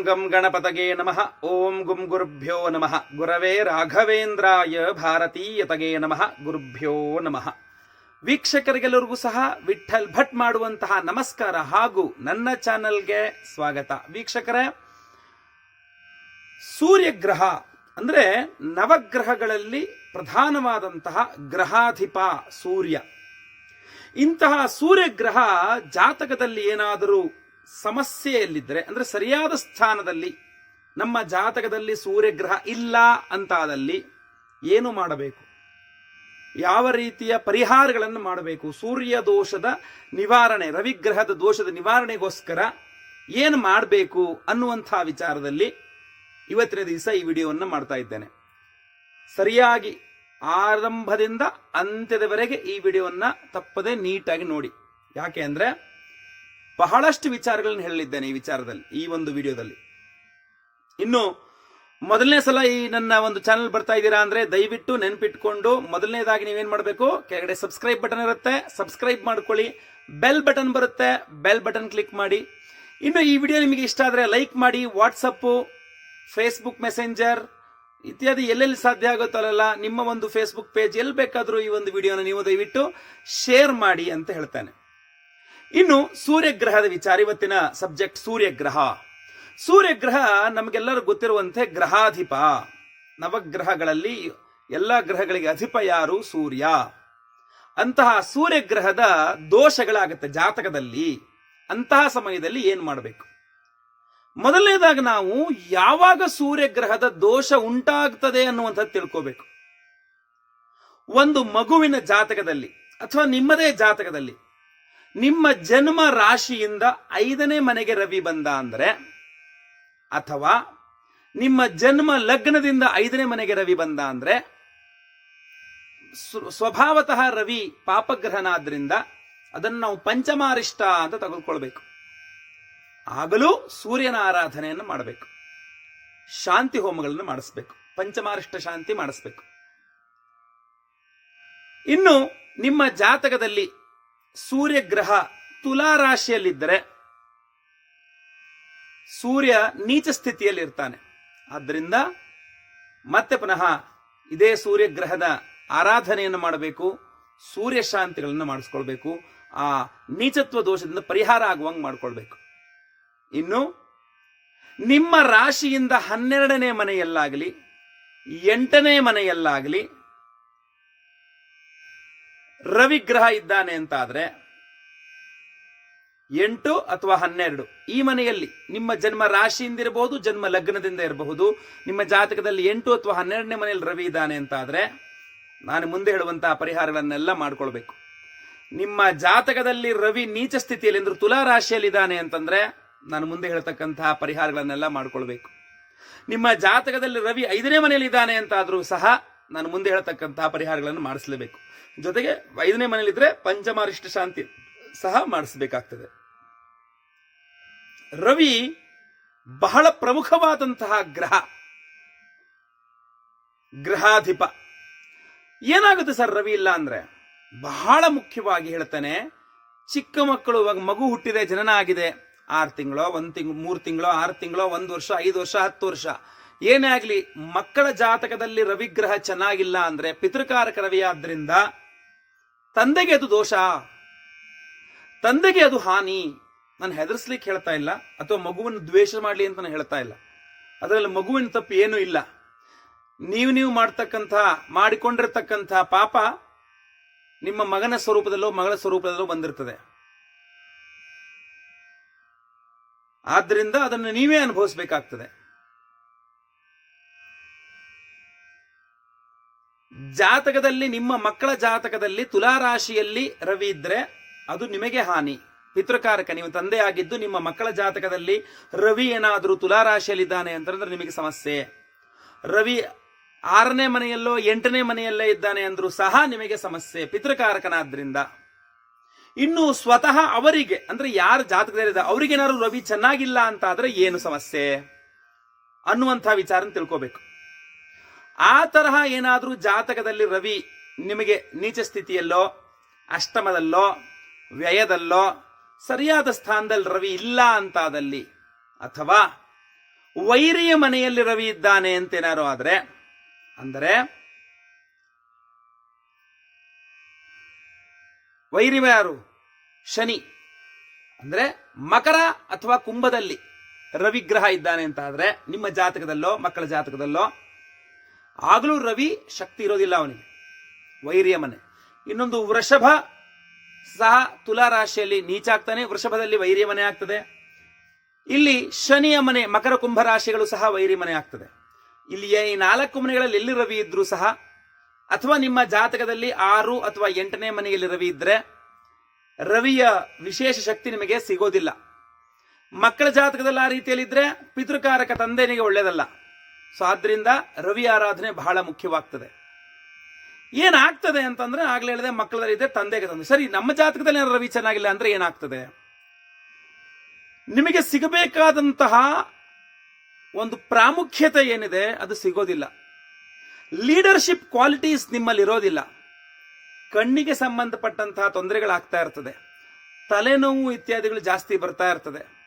ಗಂ ಗಣಪತಗೆ ನಮಃ. ಓಂ ಗುಂ ಗುರುಭ್ಯೋ ನಮಃ. ಗುರವೇ ರಾಘವೇಂದ್ರಾಯ ಭಾರತೀಯತಗೆ ನಮಃ. ಗುರುಭ್ಯೋ ನಮಃ. ವೀಕ್ಷಕರಿಗೆಲ್ಲರಿಗೂ ಸಹ ವಿಠಲ್ ಭಟ್ ಮಾಡುವಂತಹ ನಮಸ್ಕಾರ ಹಾಗೂ ನನ್ನ ಚಾನೆಲ್ಗೆ ಸ್ವಾಗತ. ವೀಕ್ಷಕರೇ, ಸೂರ್ಯಗ್ರಹ ಅಂದ್ರೆ ನವಗ್ರಹಗಳಲ್ಲಿ ಪ್ರಧಾನವಾದಂತಹ ಗ್ರಹಾಧಿಪ ಸೂರ್ಯ. ಇಂತಹ ಸೂರ್ಯಗ್ರಹ ಜಾತಕದಲ್ಲಿ ಏನಾದರೂ ಸಮಸ್ಯೆಯಲ್ಲಿದ್ದರೆ, ಅಂದರೆ ಸರಿಯಾದ ಸ್ಥಾನದಲ್ಲಿ ನಮ್ಮ ಜಾತಕದಲ್ಲಿ ಸೂರ್ಯಗ್ರಹ ಇಲ್ಲ ಅಂತಾದಲ್ಲಿ ಏನು ಮಾಡಬೇಕು? ಯಾವ ರೀತಿಯ ಪರಿಹಾರಗಳನ್ನು ಮಾಡಬೇಕು? ಸೂರ್ಯ ದೋಷದ ನಿವಾರಣೆ, ರವಿಗ್ರಹದ ದೋಷದ ನಿವಾರಣೆಗೋಸ್ಕರ ಏನು ಮಾಡಬೇಕು ಅನ್ನುವಂಥ ವಿಚಾರದಲ್ಲಿ ಇವತ್ತಿನ ದಿವಸ ಈ ವಿಡಿಯೋವನ್ನು ಮಾಡ್ತಾ ಇದ್ದೇನೆ. ಸರಿಯಾಗಿ ಆರಂಭದಿಂದ ಅಂತ್ಯದವರೆಗೆ ಈ ವಿಡಿಯೋವನ್ನು ತಪ್ಪದೆ ನೀಟಾಗಿ ನೋಡಿ. ಯಾಕೆ ಅಂದ್ರೆ ಬಹಳಷ್ಟು ವಿಚಾರಗಳನ್ನು ಹೇಳಲಿದ್ದೇನೆ ಈ ವಿಚಾರದಲ್ಲಿ, ಈ ಒಂದು ವಿಡಿಯೋದಲ್ಲಿ. ಇನ್ನು, ಮೊದಲನೇ ಸಲ ಈ ನನ್ನ ಒಂದು ಚಾನಲ್ ಬರ್ತಾ ಇದ್ದೀರಾ ಅಂದ್ರೆ ದಯವಿಟ್ಟು ನೆನಪಿಟ್ಕೊಂಡು ಮೊದಲನೇದಾಗಿ ನೀವೇನ್ ಮಾಡಬೇಕು? ಕೆಳಗಡೆ ಸಬ್ಸ್ಕ್ರೈಬ್ ಬಟನ್ ಇರುತ್ತೆ. ಸಬ್ಸ್ಕ್ರೈಬ್ ಮಾಡ್ಕೊಳ್ಳಿ. ಬೆಲ್ ಬಟನ್ ಬರುತ್ತೆ. ಬೆಲ್ ಬಟನ್ ಕ್ಲಿಕ್ ಮಾಡಿ. ಇನ್ನು ಈ ವಿಡಿಯೋ ನಿಮಗೆ ಇಷ್ಟ ಆದರೆ ಲೈಕ್ ಮಾಡಿ. ವಾಟ್ಸಪ್ಪು ಫೇಸ್ಬುಕ್ ಮೆಸೆಂಜರ್ ಇತ್ಯಾದಿ ಎಲ್ಲೆಲ್ಲಿ ಸಾಧ್ಯ ಆಗುತ್ತೋ ಅಲ್ಲೆಲ್ಲ ನಿಮ್ಮ ಒಂದು ಫೇಸ್ಬುಕ್ ಪೇಜ್ ಎಲ್ಲಿ ಬೇಕಾದರೂ ಈ ಒಂದು ವಿಡಿಯೋನ ನೀವು ದಯವಿಟ್ಟು ಶೇರ್ ಮಾಡಿ ಅಂತ ಹೇಳ್ತೇನೆ. ಇನ್ನು ಸೂರ್ಯಗ್ರಹದ ವಿಚಾರ, ಇವತ್ತಿನ ಸಬ್ಜೆಕ್ಟ್ ಸೂರ್ಯಗ್ರಹ. ಸೂರ್ಯಗ್ರಹ ನಮಗೆಲ್ಲರೂ ಗೊತ್ತಿರುವಂತೆ ಗ್ರಹಾಧಿಪ. ನವಗ್ರಹಗಳಲ್ಲಿ ಎಲ್ಲ ಗ್ರಹಗಳಿಗೆ ಅಧಿಪ ಯಾರು? ಸೂರ್ಯ. ಅಂತಹ ಸೂರ್ಯಗ್ರಹದ ದೋಷಗಳಾಗುತ್ತೆ ಜಾತಕದಲ್ಲಿ. ಅಂತಹ ಸಮಯದಲ್ಲಿ ಏನು ಮಾಡಬೇಕು? ಮೊದಲನೇದಾಗಿ ನಾವು ಯಾವಾಗ ಸೂರ್ಯಗ್ರಹದ ದೋಷ ಉಂಟಾಗ್ತದೆ ಅನ್ನುವಂಥದ್ದು ತಿಳ್ಕೋಬೇಕು. ಒಂದು ಮಗುವಿನ ಜಾತಕದಲ್ಲಿ, ಅಥವಾ ನಿಮ್ಮದೇ ಜಾತಕದಲ್ಲಿ ನಿಮ್ಮ ಜನ್ಮ ರಾಶಿಯಿಂದ ಐದನೇ ಮನೆಗೆ ರವಿ ಬಂದ ಅಂದರೆ, ಅಥವಾ ನಿಮ್ಮ ಜನ್ಮ ಲಗ್ನದಿಂದ ಐದನೇ ಮನೆಗೆ ರವಿ ಬಂದ ಅಂದರೆ, ಸ್ವ- ಸ್ವಭಾವತಃ ರವಿ ಪಾಪಗ್ರಹನಾದ್ರಿಂದ ಅದನ್ನು ನಾವು ಪಂಚಮಾರಿಷ್ಟ ಅಂತ ತೆಗೆದುಕೊಳ್ಬೇಕು ಆಗಲೂ ಸೂರ್ಯನ ಆರಾಧನೆಯನ್ನು ಮಾಡಬೇಕು. ಶಾಂತಿ ಹೋಮಗಳನ್ನು ಮಾಡಿಸ್ಬೇಕು. ಪಂಚಮಾರಿಷ್ಟ ಶಾಂತಿ ಮಾಡಿಸ್ಬೇಕು. ಇನ್ನು ನಿಮ್ಮ ಜಾತಕದಲ್ಲಿ ಸೂರ್ಯಗ್ರಹ ತುಲಾ ರಾಶಿಯಲ್ಲಿದ್ದರೆ ಸೂರ್ಯ ನೀಚ ಸ್ಥಿತಿಯಲ್ಲಿ ಇರ್ತಾನೆ ಆದ್ದರಿಂದ ಮತ್ತೆ ಪುನಃ ಇದೇ ಸೂರ್ಯಗ್ರಹದ ಆರಾಧನೆಯನ್ನು ಮಾಡಬೇಕು, ಸೂರ್ಯ ಶಾಂತಿಗಳನ್ನು ಮಾಡಿಸ್ಕೊಳ್ಬೇಕು, ಆ ನೀಚತ್ವ ದೋಷದಿಂದ ಪರಿಹಾರ ಆಗುವಂಗೆ ಮಾಡಿಕೊಳ್ಬೇಕು. ಇನ್ನು ನಿಮ್ಮ ರಾಶಿಯಿಂದ ಹನ್ನೆರಡನೇ ಮನೆಯಲ್ಲಾಗಲಿ, ಎಂಟನೇ ಮನೆಯಲ್ಲಾಗಲಿ ರವಿಗ್ರಹ ಇದ್ದಾನೆ ಅಂತಾದ್ರೆ ಎಂಟು ಅಥವಾ ಹನ್ನೆರಡು. ಈ ಮನೆಯಲ್ಲಿ ನಿಮ್ಮ ಜನ್ಮ ರಾಶಿಯಿಂದ ಇರಬಹುದು ಜನ್ಮ ಲಗ್ನದಿಂದ ಇರಬಹುದು. ನಿಮ್ಮ ಜಾತಕದಲ್ಲಿ ಎಂಟು ಅಥವಾ ಹನ್ನೆರಡನೇ ಮನೆಯಲ್ಲಿ ರವಿ ಇದ್ದಾನೆ ಅಂತಾದ್ರೆ ನಾನು ಮುಂದೆ ಹೇಳುವಂತಹ ಪರಿಹಾರಗಳನ್ನೆಲ್ಲ ಮಾಡ್ಕೊಳ್ಬೇಕು. ನಿಮ್ಮ ಜಾತಕದಲ್ಲಿ ರವಿ ನೀಚ ಸ್ಥಿತಿಯಲ್ಲಿ ಅಂದ್ರೆ ತುಲಾ ರಾಶಿಯಲ್ಲಿ ಇದ್ದಾನೆ ಅಂತಂದ್ರೆ ನಾನು ಮುಂದೆ ಹೇಳ್ತಕ್ಕಂತಹ ಪರಿಹಾರಗಳನ್ನೆಲ್ಲ ಮಾಡ್ಕೊಳ್ಬೇಕು. ನಿಮ್ಮ ಜಾತಕದಲ್ಲಿ ರವಿ ಐದನೇ ಮನೆಯಲ್ಲಿ ಇದ್ದಾನೆ ಅಂತಾದರೂ ಸಹ ನಾನು ಮುಂದೆ ಹೇಳ್ತಕ್ಕಂತಹ ಪರಿಹಾರಗಳನ್ನು ಮಾಡಿಸಲೇಬೇಕು. ಜೊತೆಗೆ ಐದನೇ ಮನೆಯಲ್ಲಿದ್ದರೆ ಪಂಚಮಾರಿಷ್ಟ ಶಾಂತಿ ಸಹ ಮಾಡಿಸಬೇಕಾಗ್ತದೆ. ರವಿ ಬಹಳ ಪ್ರಮುಖವಾದಂತಹ ಗ್ರಹ. ಗ್ರಹಾಧಿಪ. ಏನಾಗುತ್ತೆ ಸರ್ ರವಿ ಇಲ್ಲ ಅಂದ್ರೆ? ಬಹಳ ಮುಖ್ಯವಾಗಿ ಹೇಳ್ತಾನೆ, ಚಿಕ್ಕ ಮಕ್ಕಳು ಇವಾಗ ಮಗು ಹುಟ್ಟಿದೆ, ಜನನ ಆಗಿದೆ. ಆರು ತಿಂಗಳೋ, ಒಂದ್ ತಿಂಗಳು ಮೂರು ತಿಂಗಳೋ, ಆರು ತಿಂಗಳೋ, ಒಂದು ವರ್ಷ, ಐದು ವರ್ಷ, ಹತ್ತು ವರ್ಷ. ಏನೇ ಆಗ್ಲಿ, ಮಕ್ಕಳ ಜಾತಕದಲ್ಲಿ ರವಿಗ್ರಹ ಚೆನ್ನಾಗಿಲ್ಲ ಅಂದ್ರೆ, ಪಿತೃಕಾರಕ ರವಿ ಆದ್ರಿಂದ ತಂದೆಗೆ ಅದು ದೋಷ, ತಂದೆಗೆ ಅದು ಹಾನಿ. ನಾನು ಹೆದರ್ಸ್ಲಿಕ್ಕೆ ಹೇಳ್ತಾ ಇಲ್ಲ, ಅಥವಾ ಮಗುವನ್ನು ದ್ವೇಷ ಮಾಡಲಿ ಅಂತ ನಾನು ಹೇಳ್ತಾ ಇಲ್ಲ. ಅದರಲ್ಲಿ ಮಗುವಿನ ತಪ್ಪು ಏನೂ ಇಲ್ಲ. ನೀವು ನೀವು ಮಾಡ್ತಕ್ಕಂಥ, ಮಾಡಿಕೊಂಡಿರ್ತಕ್ಕಂಥ ಪಾಪ ನಿಮ್ಮ ಮಗನ ಸ್ವರೂಪದಲ್ಲೋ, ಮಗಳ ಸ್ವರೂಪದಲ್ಲೋ ಬಂದಿರ್ತದೆ. ಆದ್ದರಿಂದ ಅದನ್ನು ನೀವೇ ಅನುಭವಿಸಬೇಕಾಗ್ತದೆ. ಜಾತಕದಲ್ಲಿ, ನಿಮ್ಮ ಮಕ್ಕಳ ಜಾತಕದಲ್ಲಿ ತುಲಾ ರಾಶಿಯಲ್ಲಿ ರವಿ ಇದ್ರೆ ಅದು ನಿಮಗೆ ಹಾನಿ. ಪಿತೃಕಾರಕ, ನೀವು ತಂದೆ ಆಗಿದ್ದು ನಿಮ್ಮ ಮಕ್ಕಳ ಜಾತಕದಲ್ಲಿ ರವಿ ಏನಾದರೂ ತುಲಾ ರಾಶಿಯಲ್ಲಿದ್ದಾನೆ ಅಂತಂದ್ರೆ ನಿಮಗೆ ಸಮಸ್ಯೆ. ರವಿ ಆರನೇ ಮನೆಯಲ್ಲೋ, ಎಂಟನೇ ಮನೆಯಲ್ಲೇ ಇದ್ದಾನೆ ಅಂದ್ರೂ ಸಹ ನಿಮಗೆ ಸಮಸ್ಯೆ ಪಿತೃಕಾರಕನಾದ್ರಿಂದ. ಇನ್ನು ಸ್ವತಃ ಅವರಿಗೆ, ಅಂದ್ರೆ ಯಾರ ಜಾತಕದಲ್ಲಿದೆ, ಅವರಿಗೇನಾದ್ರು ರವಿ ಚೆನ್ನಾಗಿಲ್ಲ ಅಂತ ಆದ್ರೆ ಏನು ಸಮಸ್ಯೆ? ಅನ್ನುವಂಥ ವಿಚಾರನ ತಿಳ್ಕೋಬೇಕು. ಆ ತರಹ ಏನಾದರೂ ಜಾತಕದಲ್ಲಿ ರವಿ ನಿಮಗೆ ನೀಚ ಸ್ಥಿತಿಯಲ್ಲೋ, ಅಷ್ಟಮದಲ್ಲೋ, ವ್ಯಯದಲ್ಲೋ, ಸರಿಯಾದ ಸ್ಥಾನದಲ್ಲಿ ರವಿ ಇಲ್ಲ ಅಂತಾದಲ್ಲಿ, ಅಥವಾ ವೈರಿಯ ಮನೆಯಲ್ಲಿ ರವಿ ಇದ್ದಾನೆ ಅಂತ ಏನಾದರೂ ಆದರೆ, ಅಂದರೆ ವೈರಿ ಯಾರು? ಶನಿ. ಅಂದರೆ ಮಕರ ಅಥವಾ ಕುಂಭದಲ್ಲಿ ರವಿಗ್ರಹ ಇದ್ದಾನೆ ಅಂತ ಆದ್ರೆ ನಿಮ್ಮ ಜಾತಕದಲ್ಲೋ, ಮಕ್ಕಳ ಜಾತಕದಲ್ಲೋ ಆಗಲೂ ರವಿ ಶಕ್ತಿ ಇರೋದಿಲ್ಲ ಅವನಿಗೆ. ವೈರ್ಯ ಮನೆ. ಇನ್ನೊಂದು ವೃಷಭ, ಸಹ ತುಲಾ ರಾಶಿಯಲ್ಲಿ ನೀಚಾಗ್ತಾನೆ. ವೃಷಭದಲ್ಲಿ ವೈರಿಯ ಮನೆ ಆಗ್ತದೆ. ಇಲ್ಲಿ ಶನಿಯ ಮನೆ, ಮಕರ ಕುಂಭ ರಾಶಿಗಳು ಸಹ ವೈರಿ ಮನೆ ಆಗ್ತದೆ. ಇಲ್ಲಿ ಈ ನಾಲ್ಕು ಮನೆಗಳಲ್ಲಿ ಎಲ್ಲಿ ರವಿ ಇದ್ರೂ ಸಹ, ಅಥವಾ ನಿಮ್ಮ ಜಾತಕದಲ್ಲಿ ಆರು ಅಥವಾ ಎಂಟನೇ ಮನೆಯಲ್ಲಿ ರವಿ ಇದ್ರೆ, ರವಿಯ ವಿಶೇಷ ಶಕ್ತಿ ನಿಮಗೆ ಸಿಗೋದಿಲ್ಲ. ಮಕ್ಕಳ ಜಾತಕದಲ್ಲಿ ಆ ರೀತಿಯಲ್ಲಿ ಇದ್ರೆ, ಪಿತೃಕಾರಕ ತಂದೆನಿಗೆ ಒಳ್ಳೇದಲ್ಲ ಸೊ ಆದ್ದರಿಂದ ರವಿ ಆರಾಧನೆ ಬಹಳ ಮುಖ್ಯವಾಗ್ತದೆ. ಏನಾಗ್ತದೆ ಅಂತಂದ್ರೆ ಆಗ್ಲೇ ಹೇಳಿದೆ ಮಕ್ಕಳದಲ್ಲಿ ಇದೆ ತಂದೆಗೆ ತಂದೆ. ಸರಿ, ನಮ್ಮ ಜಾತಕದಲ್ಲಿ ಏನಾದ್ರು ರವಿ ಚೆನ್ನಾಗಿಲ್ಲ ಅಂದ್ರೆ ಏನಾಗ್ತದೆ? ನಿಮಗೆ ಸಿಗಬೇಕಾದಂತಹ ಒಂದು ಪ್ರಾಮುಖ್ಯತೆ ಏನಿದೆ, ಅದು ಸಿಗೋದಿಲ್ಲ. ಲೀಡರ್ಶಿಪ್ ಕ್ವಾಲಿಟೀಸ್ ನಿಮ್ಮಲ್ಲಿ ಇರೋದಿಲ್ಲ. ಕಣ್ಣಿಗೆ ಸಂಬಂಧಪಟ್ಟಂತಹ ತೊಂದರೆಗಳಾಗ್ತಾ ಇರ್ತದೆ. ತಲೆನೋವು ಇತ್ಯಾದಿಗಳು ಜಾಸ್ತಿ ಬರ್ತಾ ಇರ್ತದೆ.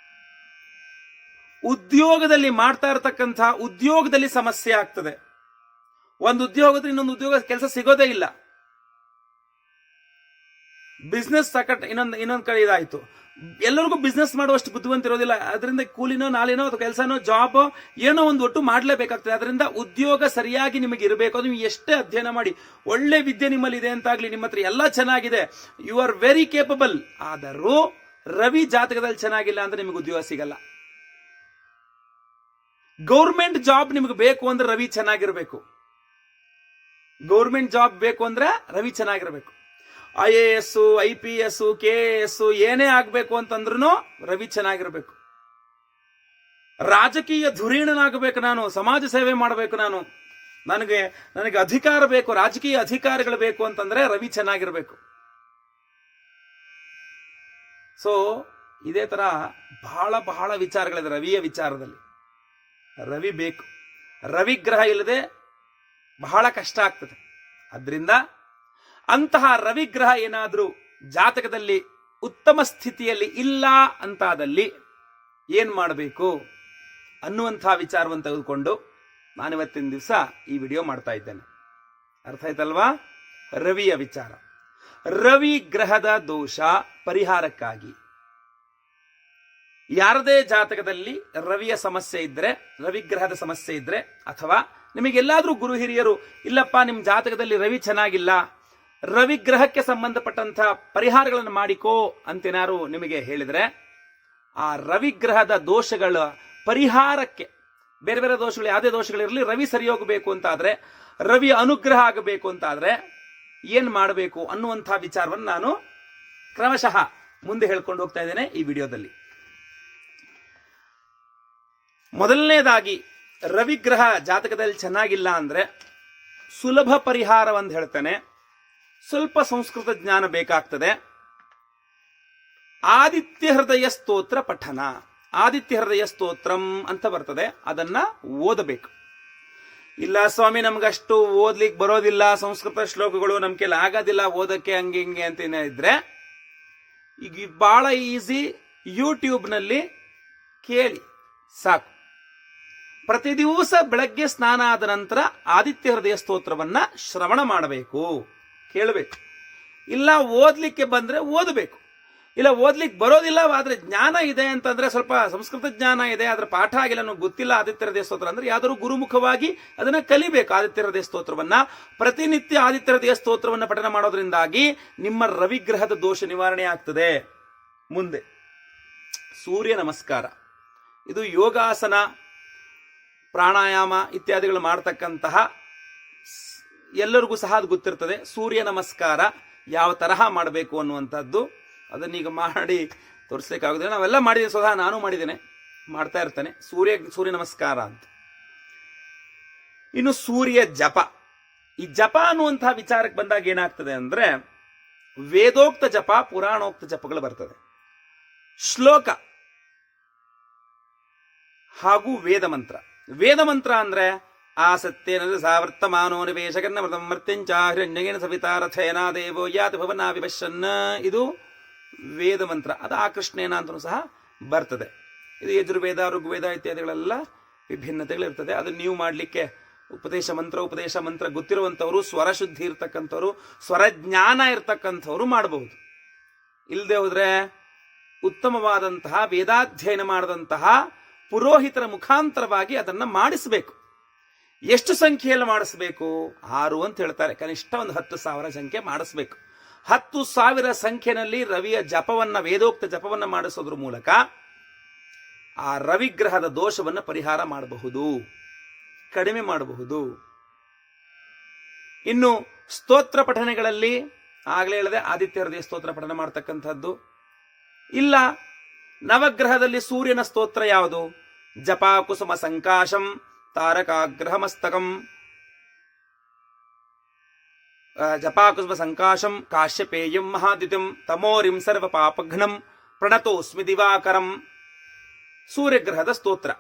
ಉದ್ಯೋಗದಲ್ಲಿ ಮಾಡ್ತಾ ಇರತಕ್ಕಂತಹ ಉದ್ಯೋಗದಲ್ಲಿ ಸಮಸ್ಯೆ ಆಗ್ತದೆ. ಒಂದು ಉದ್ಯೋಗದಲ್ಲಿ ಇನ್ನೊಂದು ಉದ್ಯೋಗ ಕೆಲಸ ಸಿಗೋದೇ ಇಲ್ಲ. ಬಿಸ್ನೆಸ್ ಸಕಟ್ ಇನ್ನೊಂದು ಇನ್ನೊಂದು ಕಡೆ ಇದಾಯ್ತು. ಎಲ್ಲರಿಗೂ ಬಿಸ್ನೆಸ್ ಮಾಡುವಷ್ಟು ಬುದ್ಧಿವಂತ ಇರೋದಿಲ್ಲ. ಅದರಿಂದ ಕೂಲಿನೋ, ನಾಲಿನೋ ಅಥವಾ ಕೆಲಸನೋ, ಜಾಬ್ ಏನೋ ಒಂದು ಒಟ್ಟು ಮಾಡಲೇಬೇಕಾಗ್ತದೆ. ಅದರಿಂದ ಉದ್ಯೋಗ ಸರಿಯಾಗಿ ನಿಮಗೆ ಇರಬೇಕು. ಅದು ನೀವು ಎಷ್ಟೇ ಅಧ್ಯಯನ ಮಾಡಿ, ಒಳ್ಳೆ ವಿದ್ಯೆ ನಿಮ್ಮಲ್ಲಿ ಇದೆ ಅಂತಾಗ್ಲಿ, ನಿಮ್ಮ ಹತ್ರ ಎಲ್ಲ ಚೆನ್ನಾಗಿದೆ. ಯು ಆರ್ ವೆರಿ ಕೇಪಬಲ್ ಆದರೂ ರವಿ ಜಾತಕದಲ್ಲಿ ಚೆನ್ನಾಗಿಲ್ಲ ಅಂದ್ರೆ ನಿಮಗೆ ಉದ್ಯೋಗ ಸಿಗಲ್ಲ. ಗೌರ್ಮೆಂಟ್ ಜಾಬ್ ನಿಮ್ಗೆ ಬೇಕು ಅಂದ್ರೆ ರವಿ ಚೆನ್ನಾಗಿರ್ಬೇಕು. ಗೌರ್ಮೆಂಟ್ ಜಾಬ್ ಬೇಕು ಅಂದ್ರೆ ರವಿ ಚೆನ್ನಾಗಿರ್ಬೇಕು. I A S, I P S, K S ಏನೇ ಆಗ್ಬೇಕು ಅಂತಂದ್ರೂ ರವಿ ಚೆನ್ನಾಗಿರ್ಬೇಕು. ರಾಜಕೀಯ ಧುರೀಣನಾಗಬೇಕು ನಾನು, ಸಮಾಜ ಸೇವೆ ಮಾಡಬೇಕು ನಾನು. ನನಗೆ ನನಗೆ ಅಧಿಕಾರ ಬೇಕು, ರಾಜಕೀಯ ಅಧಿಕಾರಿಗಳು ಬೇಕು ಅಂತಂದ್ರೆ ರವಿ ಚೆನ್ನಾಗಿರ್ಬೇಕು. ಸೊ ಇದೇ ತರ ಬಹಳ ಬಹಳ ವಿಚಾರಗಳಿದೆ ರವಿಯ ವಿಚಾರದಲ್ಲಿ. ರವಿ ಬೇಕು. ರವಿಗ್ರಹ ಇಲ್ಲದೆ ಬಹಳ ಕಷ್ಟ ಆಗ್ತದೆ. ಅದರಿಂದ ಅಂತಹ ರವಿಗ್ರಹ ಏನಾದರೂ ಜಾತಕದಲ್ಲಿ ಉತ್ತಮ ಸ್ಥಿತಿಯಲ್ಲಿ ಇಲ್ಲ ಅಂತಾದಲ್ಲಿ ಏನು ಮಾಡಬೇಕು ಅನ್ನುವಂತಹ ವಿಚಾರವನ್ನು ತೆಗೆದುಕೊಂಡು ನಾನಿವತ್ತಿನ ದಿವಸ ಈ ವಿಡಿಯೋ ಮಾಡ್ತಾ ಇದ್ದೇನೆ. ಅರ್ಥ ಆಯ್ತಲ್ವಾ? ರವಿಯ ವಿಚಾರ. ರವಿ ಗ್ರಹದ ದೋಷ ಪರಿಹಾರಕ್ಕಾಗಿ. ಯಾರದೇ ಜಾತಕದಲ್ಲಿ ರವಿಯ ಸಮಸ್ಯೆ ಇದ್ರೆ, ರವಿಗ್ರಹದ ಸಮಸ್ಯೆ ಇದ್ರೆ, ಅಥವಾ ನಿಮಗೆಲ್ಲಾದರೂ ಗುರು ಹಿರಿಯರು, ಇಲ್ಲಪ್ಪ ನಿಮ್ಮ ಜಾತಕದಲ್ಲಿ ರವಿ ಚೆನ್ನಾಗಿಲ್ಲ, ರವಿಗ್ರಹಕ್ಕೆ ಸಂಬಂಧಪಟ್ಟಂತಹ ಪರಿಹಾರಗಳನ್ನು ಮಾಡಿಕೋ ಅಂತೇನಾರು ನಿಮಗೆ ಹೇಳಿದ್ರೆ, ಆ ರವಿಗ್ರಹದ ದೋಷಗಳ ಪರಿಹಾರಕ್ಕೆ, ಬೇರೆ ಬೇರೆ ದೋಷಗಳು, ಯಾವುದೇ ದೋಷಗಳಿರಲಿ ರವಿ ಸರಿ ಹೋಗಬೇಕು ಅಂತಾದರೆ ರವಿ ಅನುಗ್ರಹ ಆಗಬೇಕು ಅಂತಾದರೆ ಏನು ಮಾಡಬೇಕು ಅನ್ನುವಂಥ ವಿಚಾರವನ್ನು ನಾನು ಕ್ರಮಶಃ ಮುಂದೆ ಹೇಳ್ಕೊಂಡು ಹೋಗ್ತಾ ಇದ್ದೇನೆ ಈ ವಿಡಿಯೋದಲ್ಲಿ. ಮೊದಲನೇದಾಗಿ ರವಿಗ್ರಹ ಜಾತಕದಲ್ಲಿ ಚೆನ್ನಾಗಿಲ್ಲ ಅಂದರೆ ಸುಲಭ ಪರಿಹಾರ ಒಂದು ಹೇಳ್ತೇನೆ. ಸ್ವಲ್ಪ ಸಂಸ್ಕೃತ ಜ್ಞಾನ ಬೇಕಾಗ್ತದೆ. ಆದಿತ್ಯ ಹೃದಯ ಸ್ತೋತ್ರ ಪಠನ. ಆದಿತ್ಯ ಹೃದಯ ಸ್ತೋತ್ರಂ ಅಂತ ಬರ್ತದೆ. ಅದನ್ನ ಓದಬೇಕು. ಇಲ್ಲ ಸ್ವಾಮಿ, ನಮ್ಗಷ್ಟು ಓದ್ಲಿಕ್ಕೆ ಬರೋದಿಲ್ಲ. ಸಂಸ್ಕೃತ ಶ್ಲೋಕಗಳು ನಮ್ಮ ಕೈಲಿ ಆಗೋದಿಲ್ಲ. ಓದಕ್ಕೆ ಹಂಗೆ ಹಿಂಗೆ ಅಂತ ಇದ್ರೆ ಈಗ ಭಾಳ ಈಸಿ. ಯೂಟ್ಯೂಬ್ನಲ್ಲಿ ಕೇಳಿ. ಸಾಕು. ಪ್ರತಿ ದಿವಸ ಬೆಳಗ್ಗೆ ಸ್ನಾನ ಆದ ನಂತರ ಆದಿತ್ಯ ಹೃದಯ ಸ್ತೋತ್ರವನ್ನ ಶ್ರವಣ ಮಾಡಬೇಕು. ಕೇಳಬೇಕು. ಇಲ್ಲ ಓದಲಿಕ್ಕೆ ಬಂದ್ರೆ ಓದಬೇಕು. ಇಲ್ಲ ಓದ್ಲಿಕ್ಕೆ ಬರೋದಿಲ್ಲ, ಆದ್ರೆ ಜ್ಞಾನ ಇದೆ ಅಂತಂದ್ರೆ ಸ್ವಲ್ಪ ಸಂಸ್ಕೃತ ಜ್ಞಾನ ಇದೆ, ಆದ್ರೆ ಪಾಠ ಆಗಿಲ್ಲ ನಮ್ಗೆ ಗೊತ್ತಿಲ್ಲ ಆದಿತ್ಯ ಹೃದಯ ಸ್ತೋತ್ರ ಅಂದ್ರೆ ಯಾವ್ದಾದ್ರು ಗುರುಮುಖವಾಗಿ ಅದನ್ನ ಕಲಿಬೇಕು ಆದಿತ್ಯ ಹೃದಯ ಸ್ತೋತ್ರವನ್ನ. ಪ್ರತಿನಿತ್ಯ ಆದಿತ್ಯ ಹೃದಯ ಸ್ತೋತ್ರವನ್ನ ಪಠನ ಮಾಡೋದ್ರಿಂದಾಗಿ ನಿಮ್ಮ ರವಿಗ್ರಹದ ದೋಷ ನಿವಾರಣೆ ಆಗ್ತದೆ. ಮುಂದೆ. ಸೂರ್ಯ ನಮಸ್ಕಾರ. ಇದು ಯೋಗಾಸನ ಪ್ರಾಣಾಯಾಮ ಇತ್ಯಾದಿಗಳು ಮಾಡ್ತಕ್ಕಂತಹ ಎಲ್ಲರಿಗೂ ಸಹ ಅದು ಗೊತ್ತಿರ್ತದೆ. ಸೂರ್ಯ ನಮಸ್ಕಾರ ಯಾವ ತರಹ ಮಾಡಬೇಕು ಅನ್ನುವಂಥದ್ದು ಅದನ್ನೀಗ ಮಾಡಿ ತೋರಿಸ್ಲಿಕ್ಕಾಗೋದಿಲ್ಲ. ನಾವೆಲ್ಲ ಮಾಡಿದ್ದೀವಿ, ಸ್ವತಃ ನಾನು ಮಾಡಿದ್ದೇನೆ, ಮಾಡ್ತಾ ಇರ್ತೇನೆ. ಸೂರ್ಯ ಸೂರ್ಯ ನಮಸ್ಕಾರ ಅಂತ. ಇನ್ನು ಸೂರ್ಯ ಜಪ. ಈ ಜಪ ಅನ್ನುವಂತಹ ವಿಚಾರಕ್ಕೆ ಬಂದಾಗ ಏನಾಗ್ತದೆ ಅಂದ್ರೆ ವೇದೋಕ್ತ ಜಪ, ಪುರಾಣೋಕ್ತ ಜಪಗಳು ಬರ್ತದೆ. ಶ್ಲೋಕ ಹಾಗೂ ವೇದ ಮಂತ್ರ. ವೇದ ಮಂತ್ರ ಅಂದ್ರೆ ಆಸತ್ಯೇನ ಸಾವರ್ತಮಾನೋ ನಿವೇಶಕನ್ನ ಮೃತಂ ಮರ್ತ್ಯಂಚ ಹಿರಣ್ಯಗೇನ ಸವಿತಾ ರಥೇನ ದೇವೋ ಯಾತಿ ಭವನ ವಿಪಶ್ಯನ್ನ ಇದು ವೇದ ಮಂತ್ರ ಅದು ಆ ಕೃಷ್ಣೇನ ಅಂತಲೂ ಸಹ ಬರ್ತದೆ. ಇದು ಯಜುರ್ವೇದ, ಋಗ್ವೇದ ಇತ್ಯಾದಿಗಳೆಲ್ಲ ವಿಭಿನ್ನತೆಗಳಿರ್ತದೆ ಅದು ನೀವು ಮಾಡಲಿಕ್ಕೆ ಉಪದೇಶ ಮಂತ್ರ ಉಪದೇಶ ಮಂತ್ರ ಗೊತ್ತಿರುವಂಥವರು, ಸ್ವರ ಶುದ್ಧಿ ಇರ್ತಕ್ಕಂಥವ್ರು ಸ್ವರಜ್ಞಾನ ಇರ್ತಕ್ಕಂಥವ್ರು ಮಾಡಬಹುದು ಇಲ್ಲದೆ ಹೋದ್ರೆ ಉತ್ತಮವಾದಂತಹ ವೇದಾಧ್ಯಯನ ಮಾಡದಂತಹ ಪುರೋಹಿತರ ಮುಖಾಂತರವಾಗಿ ಅದನ್ನು ಮಾಡಿಸಬೇಕು. ಎಷ್ಟು ಸಂಖ್ಯೆಯಲ್ಲಿ ಮಾಡಿಸ್ಬೇಕು? ಆರು ಅಂತ ಹೇಳ್ತಾರೆ. ಕನಿಷ್ಠ ಒಂದು ಹತ್ತು ಸಾವಿರ ಸಂಖ್ಯೆ ಮಾಡಿಸ್ಬೇಕು. ಹತ್ತು ಸಾವಿರ ಸಂಖ್ಯೆನಲ್ಲಿ ರವಿಯ ಜಪವನ್ನ, ವೇದೋಕ್ತ ಜಪವನ್ನ ಮಾಡಿಸೋದ್ರ ಮೂಲಕ ಆ ರವಿಗ್ರಹದ ದೋಷವನ್ನು ಪರಿಹಾರ ಮಾಡಬಹುದು. ಕಡಿಮೆ ಮಾಡಬಹುದು. ಇನ್ನು ಸ್ತೋತ್ರ ಪಠನೆಗಳಲ್ಲಿ ಆಗಲೇ ಹೇಳಿದೆ ಆದಿತ್ಯ ಹೃದಯ ಸ್ತೋತ್ರ ಪಠನೆ ಮಾಡ್ತಕ್ಕಂಥದ್ದು. ಇಲ್ಲ ನವಗ್ರಹದಲ್ಲಿ ಸೂರ್ಯನ ಸ್ತೋತ್ರ ಯಾವುದು? ಜಪಾ ಕುಸುಮ ಸಂಕಾಶಂ ತಾರಕಾಗ್ರಹ ಮಸ್ತಕಂ ಜಪಾಕುಸುಮ ಸಂಕಾಶಂ, ಕಾಶ್ಯಪೇಯಂ ಮಹಾದ್ಯುತಿಂ, ತಮೋರಿಂ ಸರ್ವ ಪಾಪಘ್ನಂ ಪ್ರಣತೋಸ್ಮಿ ದಿವಾಕರಂ. ಸೂರ್ಯಗ್ರಹದ ಸ್ತೋತ್ರ.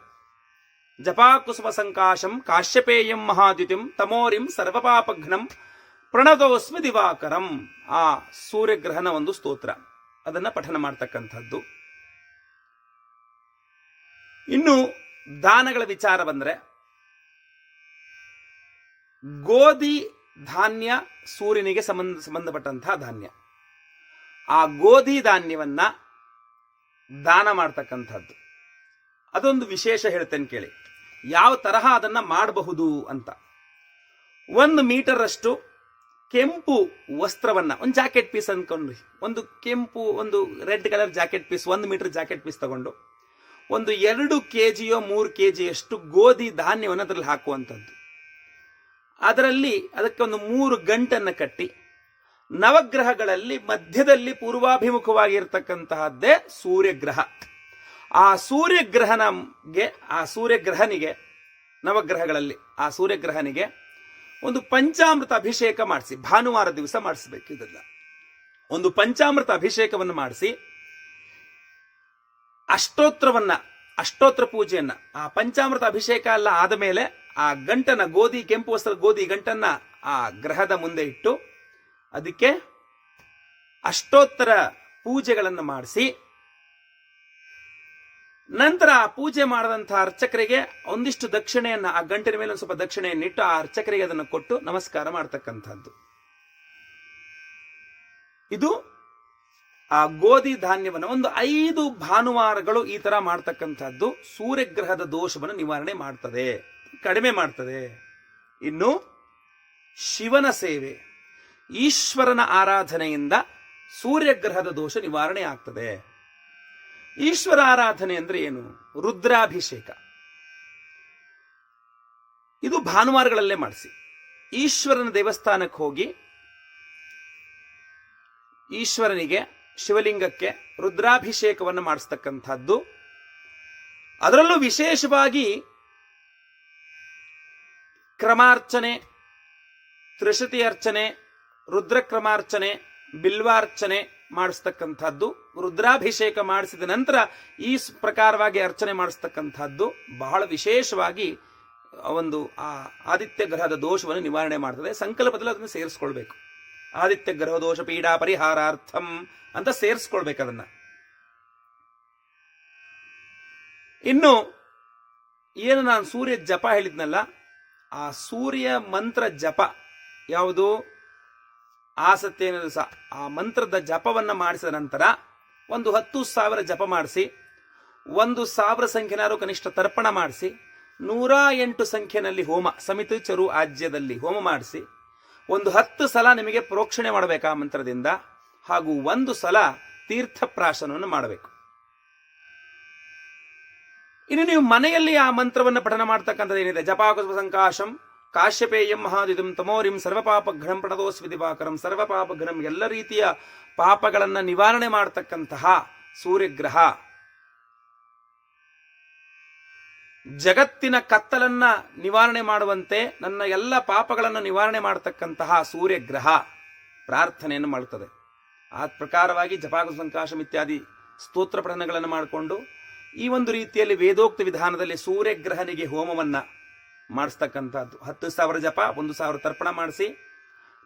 ಜಪಾಕುಸುಮ ಸಂಕಾಶಂ, ಕಾಶ್ಯಪೇಯಂ ಮಹಾದ್ಯುತಿಂ, ತಮೋರಿಂ ಸರ್ವಪಾಪಘ್ನಂ, ಪ್ರಣತೋಸ್ಮಿ ದಿವಾಕರಂ. ಆ ಸೂರ್ಯಗ್ರಹನ ಒಂದು ಸ್ತೋತ್ರ. ಅದನ್ನ ಪಠನ ಮಾಡ್ತಕ್ಕಂಥದ್ದು. ಇನ್ನು ದಾನಗಳ ವಿಚಾರ ಬಂದರೆ, ಗೋಧಿ ಧಾನ್ಯ ಸೂರ್ಯನಿಗೆ ಸಂಬಂಧ, ಸಂಬಂಧಪಟ್ಟಂತಹ ಧಾನ್ಯ. ಆ ಗೋಧಿ ಧಾನ್ಯವನ್ನ ದಾನ ಮಾಡ್ತಕ್ಕಂಥದ್ದು. ಅದೊಂದು ವಿಶೇಷ ಹೇಳ್ತೇನೆ ಕೇಳಿ. ಯಾವ ತರಹ ಅದನ್ನ ಮಾಡಬಹುದು ಅಂತ. ಒಂದು ಮೀಟರ್ ಅಷ್ಟು ಕೆಂಪು ವಸ್ತ್ರವನ್ನ, ಒಂದು ಜಾಕೆಟ್ ಪೀಸ್ ಅನ್ಕೊಂಡ್ರಿ. ಒಂದು ಕೆಂಪು, ಒಂದು ರೆಡ್ ಕಲರ್ ಜಾಕೆಟ್ ಪೀಸ್, ಒಂದು ಮೀಟರ್ ಜಾಕೆಟ್ ಪೀಸ್ ತಗೊಂಡು ಒಂದು ಎರಡು ಕೆ ಜಿಯೋ ಮೂರು ಕೆ ಜಿಯಷ್ಟು ಗೋಧಿ ಧಾನ್ಯವನ್ನು ಅದರಲ್ಲಿ ಹಾಕುವಂಥದ್ದು. ಅದರಲ್ಲಿ ಅದಕ್ಕೆ ಒಂದು ಮೂರು ಗಂಟನ್ನು ಕಟ್ಟಿ, ನವಗ್ರಹಗಳಲ್ಲಿ ಮಧ್ಯದಲ್ಲಿ ಪೂರ್ವಾಭಿಮುಖವಾಗಿರ್ತಕ್ಕಂತಹದ್ದೇ ಸೂರ್ಯಗ್ರಹ. ಆ ಸೂರ್ಯಗ್ರಹನಿಗೆ ಆ ಸೂರ್ಯಗ್ರಹನಿಗೆ, ನವಗ್ರಹಗಳಲ್ಲಿ ಆ ಸೂರ್ಯಗ್ರಹನಿಗೆ ಒಂದು ಪಂಚಾಮೃತ ಅಭಿಷೇಕ ಮಾಡಿಸಿ, ಭಾನುವಾರ ದಿವಸ ಮಾಡಿಸ್ಬೇಕು ಇದೆಲ್ಲ. ಒಂದು ಪಂಚಾಮೃತ ಅಭಿಷೇಕವನ್ನು ಮಾಡಿಸಿ ಅಷ್ಟೋತ್ರವನ್ನ, ಅಷ್ಟೋತ್ರ ಪೂಜೆಯನ್ನ, ಆ ಪಂಚಾಮೃತ ಅಭಿಷೇಕ ಎಲ್ಲ ಆದ ಮೇಲೆ ಆ ಗಂಟನ ಗೋಧಿ, ಕೆಂಪು ವಸ್ತ್ರ ಗೋಧಿ ಗಂಟನ್ನ ಆ ಗ್ರಹದ ಮುಂದೆ ಇಟ್ಟು ಅದಕ್ಕೆ ಅಷ್ಟೋತ್ತರ ಪೂಜೆಗಳನ್ನು ಮಾಡಿಸಿ, ನಂತರ ಆ ಪೂಜೆ ಮಾಡಿದಂತಹ ಅರ್ಚಕರಿಗೆ ಒಂದಿಷ್ಟು ದಕ್ಷಿಣೆಯನ್ನು, ಆ ಗಂಟಿನ ಮೇಲೆ ಒಂದು ಸ್ವಲ್ಪ ದಕ್ಷಿಣೆಯನ್ನಿಟ್ಟು ಆ ಅರ್ಚಕರಿಗೆ ಅದನ್ನು ಕೊಟ್ಟು ನಮಸ್ಕಾರ ಮಾಡ್ತಕ್ಕಂಥದ್ದು. ಇದು ಆ ಗೋಧಿ ಧಾನ್ಯವನ್ನು ಒಂದು ಐದು ಭಾನುವಾರಗಳು ಈ ತರ ಮಾಡ್ತಕ್ಕಂಥದ್ದು ಸೂರ್ಯಗ್ರಹದ ದೋಷವನ್ನು ನಿವಾರಣೆ ಮಾಡ್ತದೆ, ಕಡಿಮೆ ಮಾಡ್ತದೆ. ಇನ್ನು ಶಿವನ ಸೇವೆ, ಈಶ್ವರನ ಆರಾಧನೆಯಿಂದ ಸೂರ್ಯಗ್ರಹದ ದೋಷ ನಿವಾರಣೆ ಆಗ್ತದೆ. ಈಶ್ವರ ಆರಾಧನೆ ಅಂದ್ರೆ ಏನು? ರುದ್ರಾಭಿಷೇಕ. ಇದು ಭಾನುವಾರಗಳಲ್ಲೇ ಮಾಡಿಸಿ. ಈಶ್ವರನ ದೇವಸ್ಥಾನಕ್ಕೆ ಹೋಗಿ ಈಶ್ವರನಿಗೆ ಶಿವಲಿಂಗಕ್ಕೆ ರುದ್ರಾಭಿಷೇಕವನ್ನು ಮಾಡಿಸ್ತಕ್ಕಂಥದ್ದು. ಅದರಲ್ಲೂ ವಿಶೇಷವಾಗಿ ಕ್ರಮಾರ್ಚನೆ, ತ್ರಿಶತಿ ಅರ್ಚನೆ ರುದ್ರಕ್ರಮಾರ್ಚನೆ ಬಿಲ್ವಾರ್ಚನೆ ಮಾಡಿಸ್ತಕ್ಕಂಥದ್ದು. ರುದ್ರಾಭಿಷೇಕ ಮಾಡಿಸಿದ ನಂತರ ಈ ಪ್ರಕಾರವಾಗಿ ಅರ್ಚನೆ ಮಾಡಿಸ್ತಕ್ಕಂಥದ್ದು. ಬಹಳ ವಿಶೇಷವಾಗಿ ಒಂದು ಆ ಆದಿತ್ಯ ಗ್ರಹದ ದೋಷವನ್ನು ನಿವಾರಣೆ ಮಾಡ್ತದೆ. ಸಂಕಲ್ಪದಲ್ಲಿ ಅದನ್ನು ಸೇರಿಸ್ಕೊಳ್ಬೇಕು. ಆದಿತ್ಯ ಗ್ರಹ ದೋಷ ಪೀಡಾ ಪರಿಹಾರಾರ್ಥಂ ಅಂತ ಸೇರಿಸ್ಕೊಳ್ಬೇಕು ಅದನ್ನ. ಇನ್ನು, ಏನು ನಾನು ಸೂರ್ಯ ಜಪ ಹೇಳಿದ್ನಲ್ಲ, ಆ ಸೂರ್ಯ ಮಂತ್ರ ಜಪ ಯಾವುದು? ಆಸತ್ತೇನ ಸಹ ಆ ಮಂತ್ರದ ಜಪವನ್ನ ಮಾಡಿಸಿದ ನಂತರ ಒಂದು ಹತ್ತು ಸಾವಿರ ಜಪ ಮಾಡಿಸಿ, ಒಂದು ಸಾವಿರ ಸಂಖ್ಯೆನಾರು ಕನಿಷ್ಠ ತರ್ಪಣ ಮಾಡಿಸಿ, ನೂರ ಎಂಟು ಸಂಖ್ಯೆನಲ್ಲಿ ಹೋಮ, ಸಮಿತ ಚರು ಆಜ್ಯದಲ್ಲಿ ಹೋಮ ಮಾಡಿಸಿ, ಒಂದು ಹತ್ತು ಸಲ ನಿಮಗೆ ಪ್ರೋಕ್ಷಣೆ ಮಾಡಬೇಕಾ ಮಂತ್ರದಿಂದ. ಹಾಗೂ ಒಂದು ಸಲ ತೀರ್ಥಪ್ರಾಶನವನ್ನು ಮಾಡಬೇಕು. ಇನ್ನು ನೀವು ಮನೆಯಲ್ಲಿ ಆ ಮಂತ್ರವನ್ನು ಪಠನ ಮಾಡ್ತಕ್ಕಂಥದ್ದು ಏನಿದೆ? ಜಪಾಕುಸ್ಮ ಸಂಕಾಶಂ, ಕಾಶ್ಯಪೇಯಂ ಮಹಾದಿದಂ, ತಮೋರಿಂ ಸರ್ವಪಾಪಘ್ನಂ ಪ್ರಣದೋಸ್ವಿ ದಿವಾಕರಂ ಸರ್ವಪಾಪಘ್ನಂ ಎಲ್ಲ ರೀತಿಯ ಪಾಪಗಳನ್ನು ನಿವಾರಣೆ ಮಾಡತಕ್ಕಂತಹ ಸೂರ್ಯಗ್ರಹ. ಜಗತ್ತಿನ ಕತ್ತಲನ್ನ ನಿವಾರಣೆ ಮಾಡುವಂತೆ ನನ್ನ ಎಲ್ಲ ಪಾಪಗಳನ್ನು ನಿವಾರಣೆ ಮಾಡತಕ್ಕಂತಹ ಸೂರ್ಯಗ್ರಹ ಪ್ರಾರ್ಥನೆಯನ್ನು ಮಾಡುತ್ತದೆ. ಆ ಪ್ರಕಾರವಾಗಿ ಜಪಾಗ ಸಂಕಾಶಂ ಇತ್ಯಾದಿ ಸ್ತೋತ್ರ ಪಠನಗಳನ್ನು ಮಾಡಿಕೊಂಡು ಈ ಒಂದು ರೀತಿಯಲ್ಲಿ ವೇದೋಕ್ತ ವಿಧಾನದಲ್ಲಿ ಸೂರ್ಯಗ್ರಹನಿಗೆ ಹೋಮವನ್ನು ಮಾಡಿಸ್ತಕ್ಕಂಥದ್ದು. ಹತ್ತು ಸಾವಿರ ಜಪ, ಒಂದು ಸಾವಿರ ತರ್ಪಣ ಮಾಡಿಸಿ,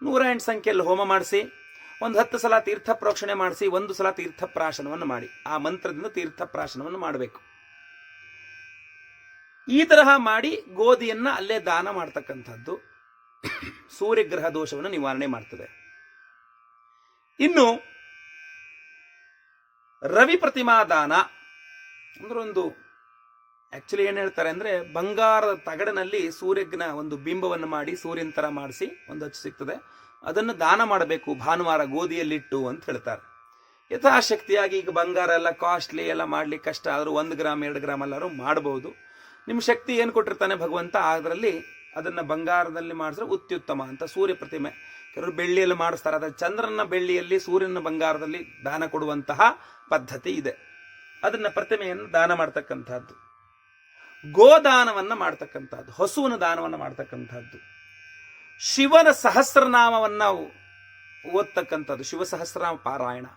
ನೂರ ಎಂಟು ಸಂಖ್ಯೆಯಲ್ಲಿ ಹೋಮ ಮಾಡಿಸಿ, ಒಂದು ಹತ್ತು ಸಲ ತೀರ್ಥ ಪ್ರೋಕ್ಷಣೆ ಮಾಡಿಸಿ, ಒಂದು ಸಲ ತೀರ್ಥಪ್ರಾಶನವನ್ನು ಮಾಡಿ. ಆ ಮಂತ್ರದಿಂದ ತೀರ್ಥಪ್ರಾಶನವನ್ನು ಮಾಡಬೇಕು. ಈ ತರಹ ಮಾಡಿ ಗೋಧಿಯನ್ನು ಅಲ್ಲೇ ದಾನ ಮಾಡ್ತಕ್ಕಂಥದ್ದು. ಸೂರ್ಯಗ್ರಹ ದೋಷವನ್ನು ನಿವಾರಣೆ ಮಾಡ್ತದೆ. ಇನ್ನು ರವಿ ಪ್ರತಿಮಾ ದಾನ ಅಂದ್ರೆ ಒಂದು ಆಕ್ಚುಲಿ ಏನ್ ಹೇಳ್ತಾರೆ ಅಂದ್ರೆ ಬಂಗಾರದ ತಗಡಿನಲ್ಲಿ ಸೂರ್ಯಗ್ನ ಒಂದು ಬಿಂಬವನ್ನು ಮಾಡಿ ಸೂರ್ಯನ ಥರ ಮಾಡಿಸಿ ಒಂದು ಹಚ್ಚು ಸಿಗ್ತದೆ. ಅದನ್ನು ದಾನ ಮಾಡಬೇಕು, ಭಾನುವಾರ ಗೋಧಿಯಲ್ಲಿಟ್ಟು ಅಂತ ಹೇಳ್ತಾರೆ. ಯಥಾಶಕ್ತಿಯಾಗಿ ಈಗ ಬಂಗಾರ ಎಲ್ಲ ಕಾಸ್ಟ್ಲಿ ಎಲ್ಲ ಮಾಡ್ಲಿಕ್ಕೆ ಕಷ್ಟ, ಆದರೂ ಒಂದು ಗ್ರಾಮ್, ಎರಡು ಗ್ರಾಮ್ ಎಲ್ಲರೂ ಮಾಡಬಹುದು ನಿಮ್ಮ ಶಕ್ತಿ ಏನು ಕೊಟ್ಟಿರ್ತಾನೆ ಭಗವಂತ ಅದರಲ್ಲಿ ಅದನ್ನ ಬಂಗಾರದಲ್ಲಿ ಮಾಡಿದ್ರೆ ಉತ್ಯುತ್ತಮ ಅಂತ ಸೂರ್ಯ ಪ್ರತಿಮೆ. ಕೆಲವರು ಬೆಳ್ಳಿಯಲ್ಲಿ ಮಾಡಿಸ್ತಾರೆ, ಆದರೆ ಚಂದ್ರನ ಬೆಳ್ಳಿಯಲ್ಲಿ ಸೂರ್ಯನ ಬಂಗಾರದಲ್ಲಿ ದಾನ ಕೊಡುವಂತಹ ಪದ್ಧತಿ ಇದೆ. ಅದನ್ನ ಪ್ರತಿಮೆಯನ್ನು ದಾನ ಮಾಡ್ತಕ್ಕಂಥದ್ದು. ಗೋದಾನವನ್ನು ಮಾಡ್ತಕ್ಕಂಥದ್ದು, ಹಸುವಿನ ದಾನವನ್ನು ಮಾಡ್ತಕ್ಕಂಥದ್ದು. ಶಿವನ ಸಹಸ್ರನಾಮವನ್ನು ಓದ್ತಕ್ಕಂಥದ್ದು, ಶಿವ ಸಹಸ್ರನಾಮ ಪಾರಾಯಣ.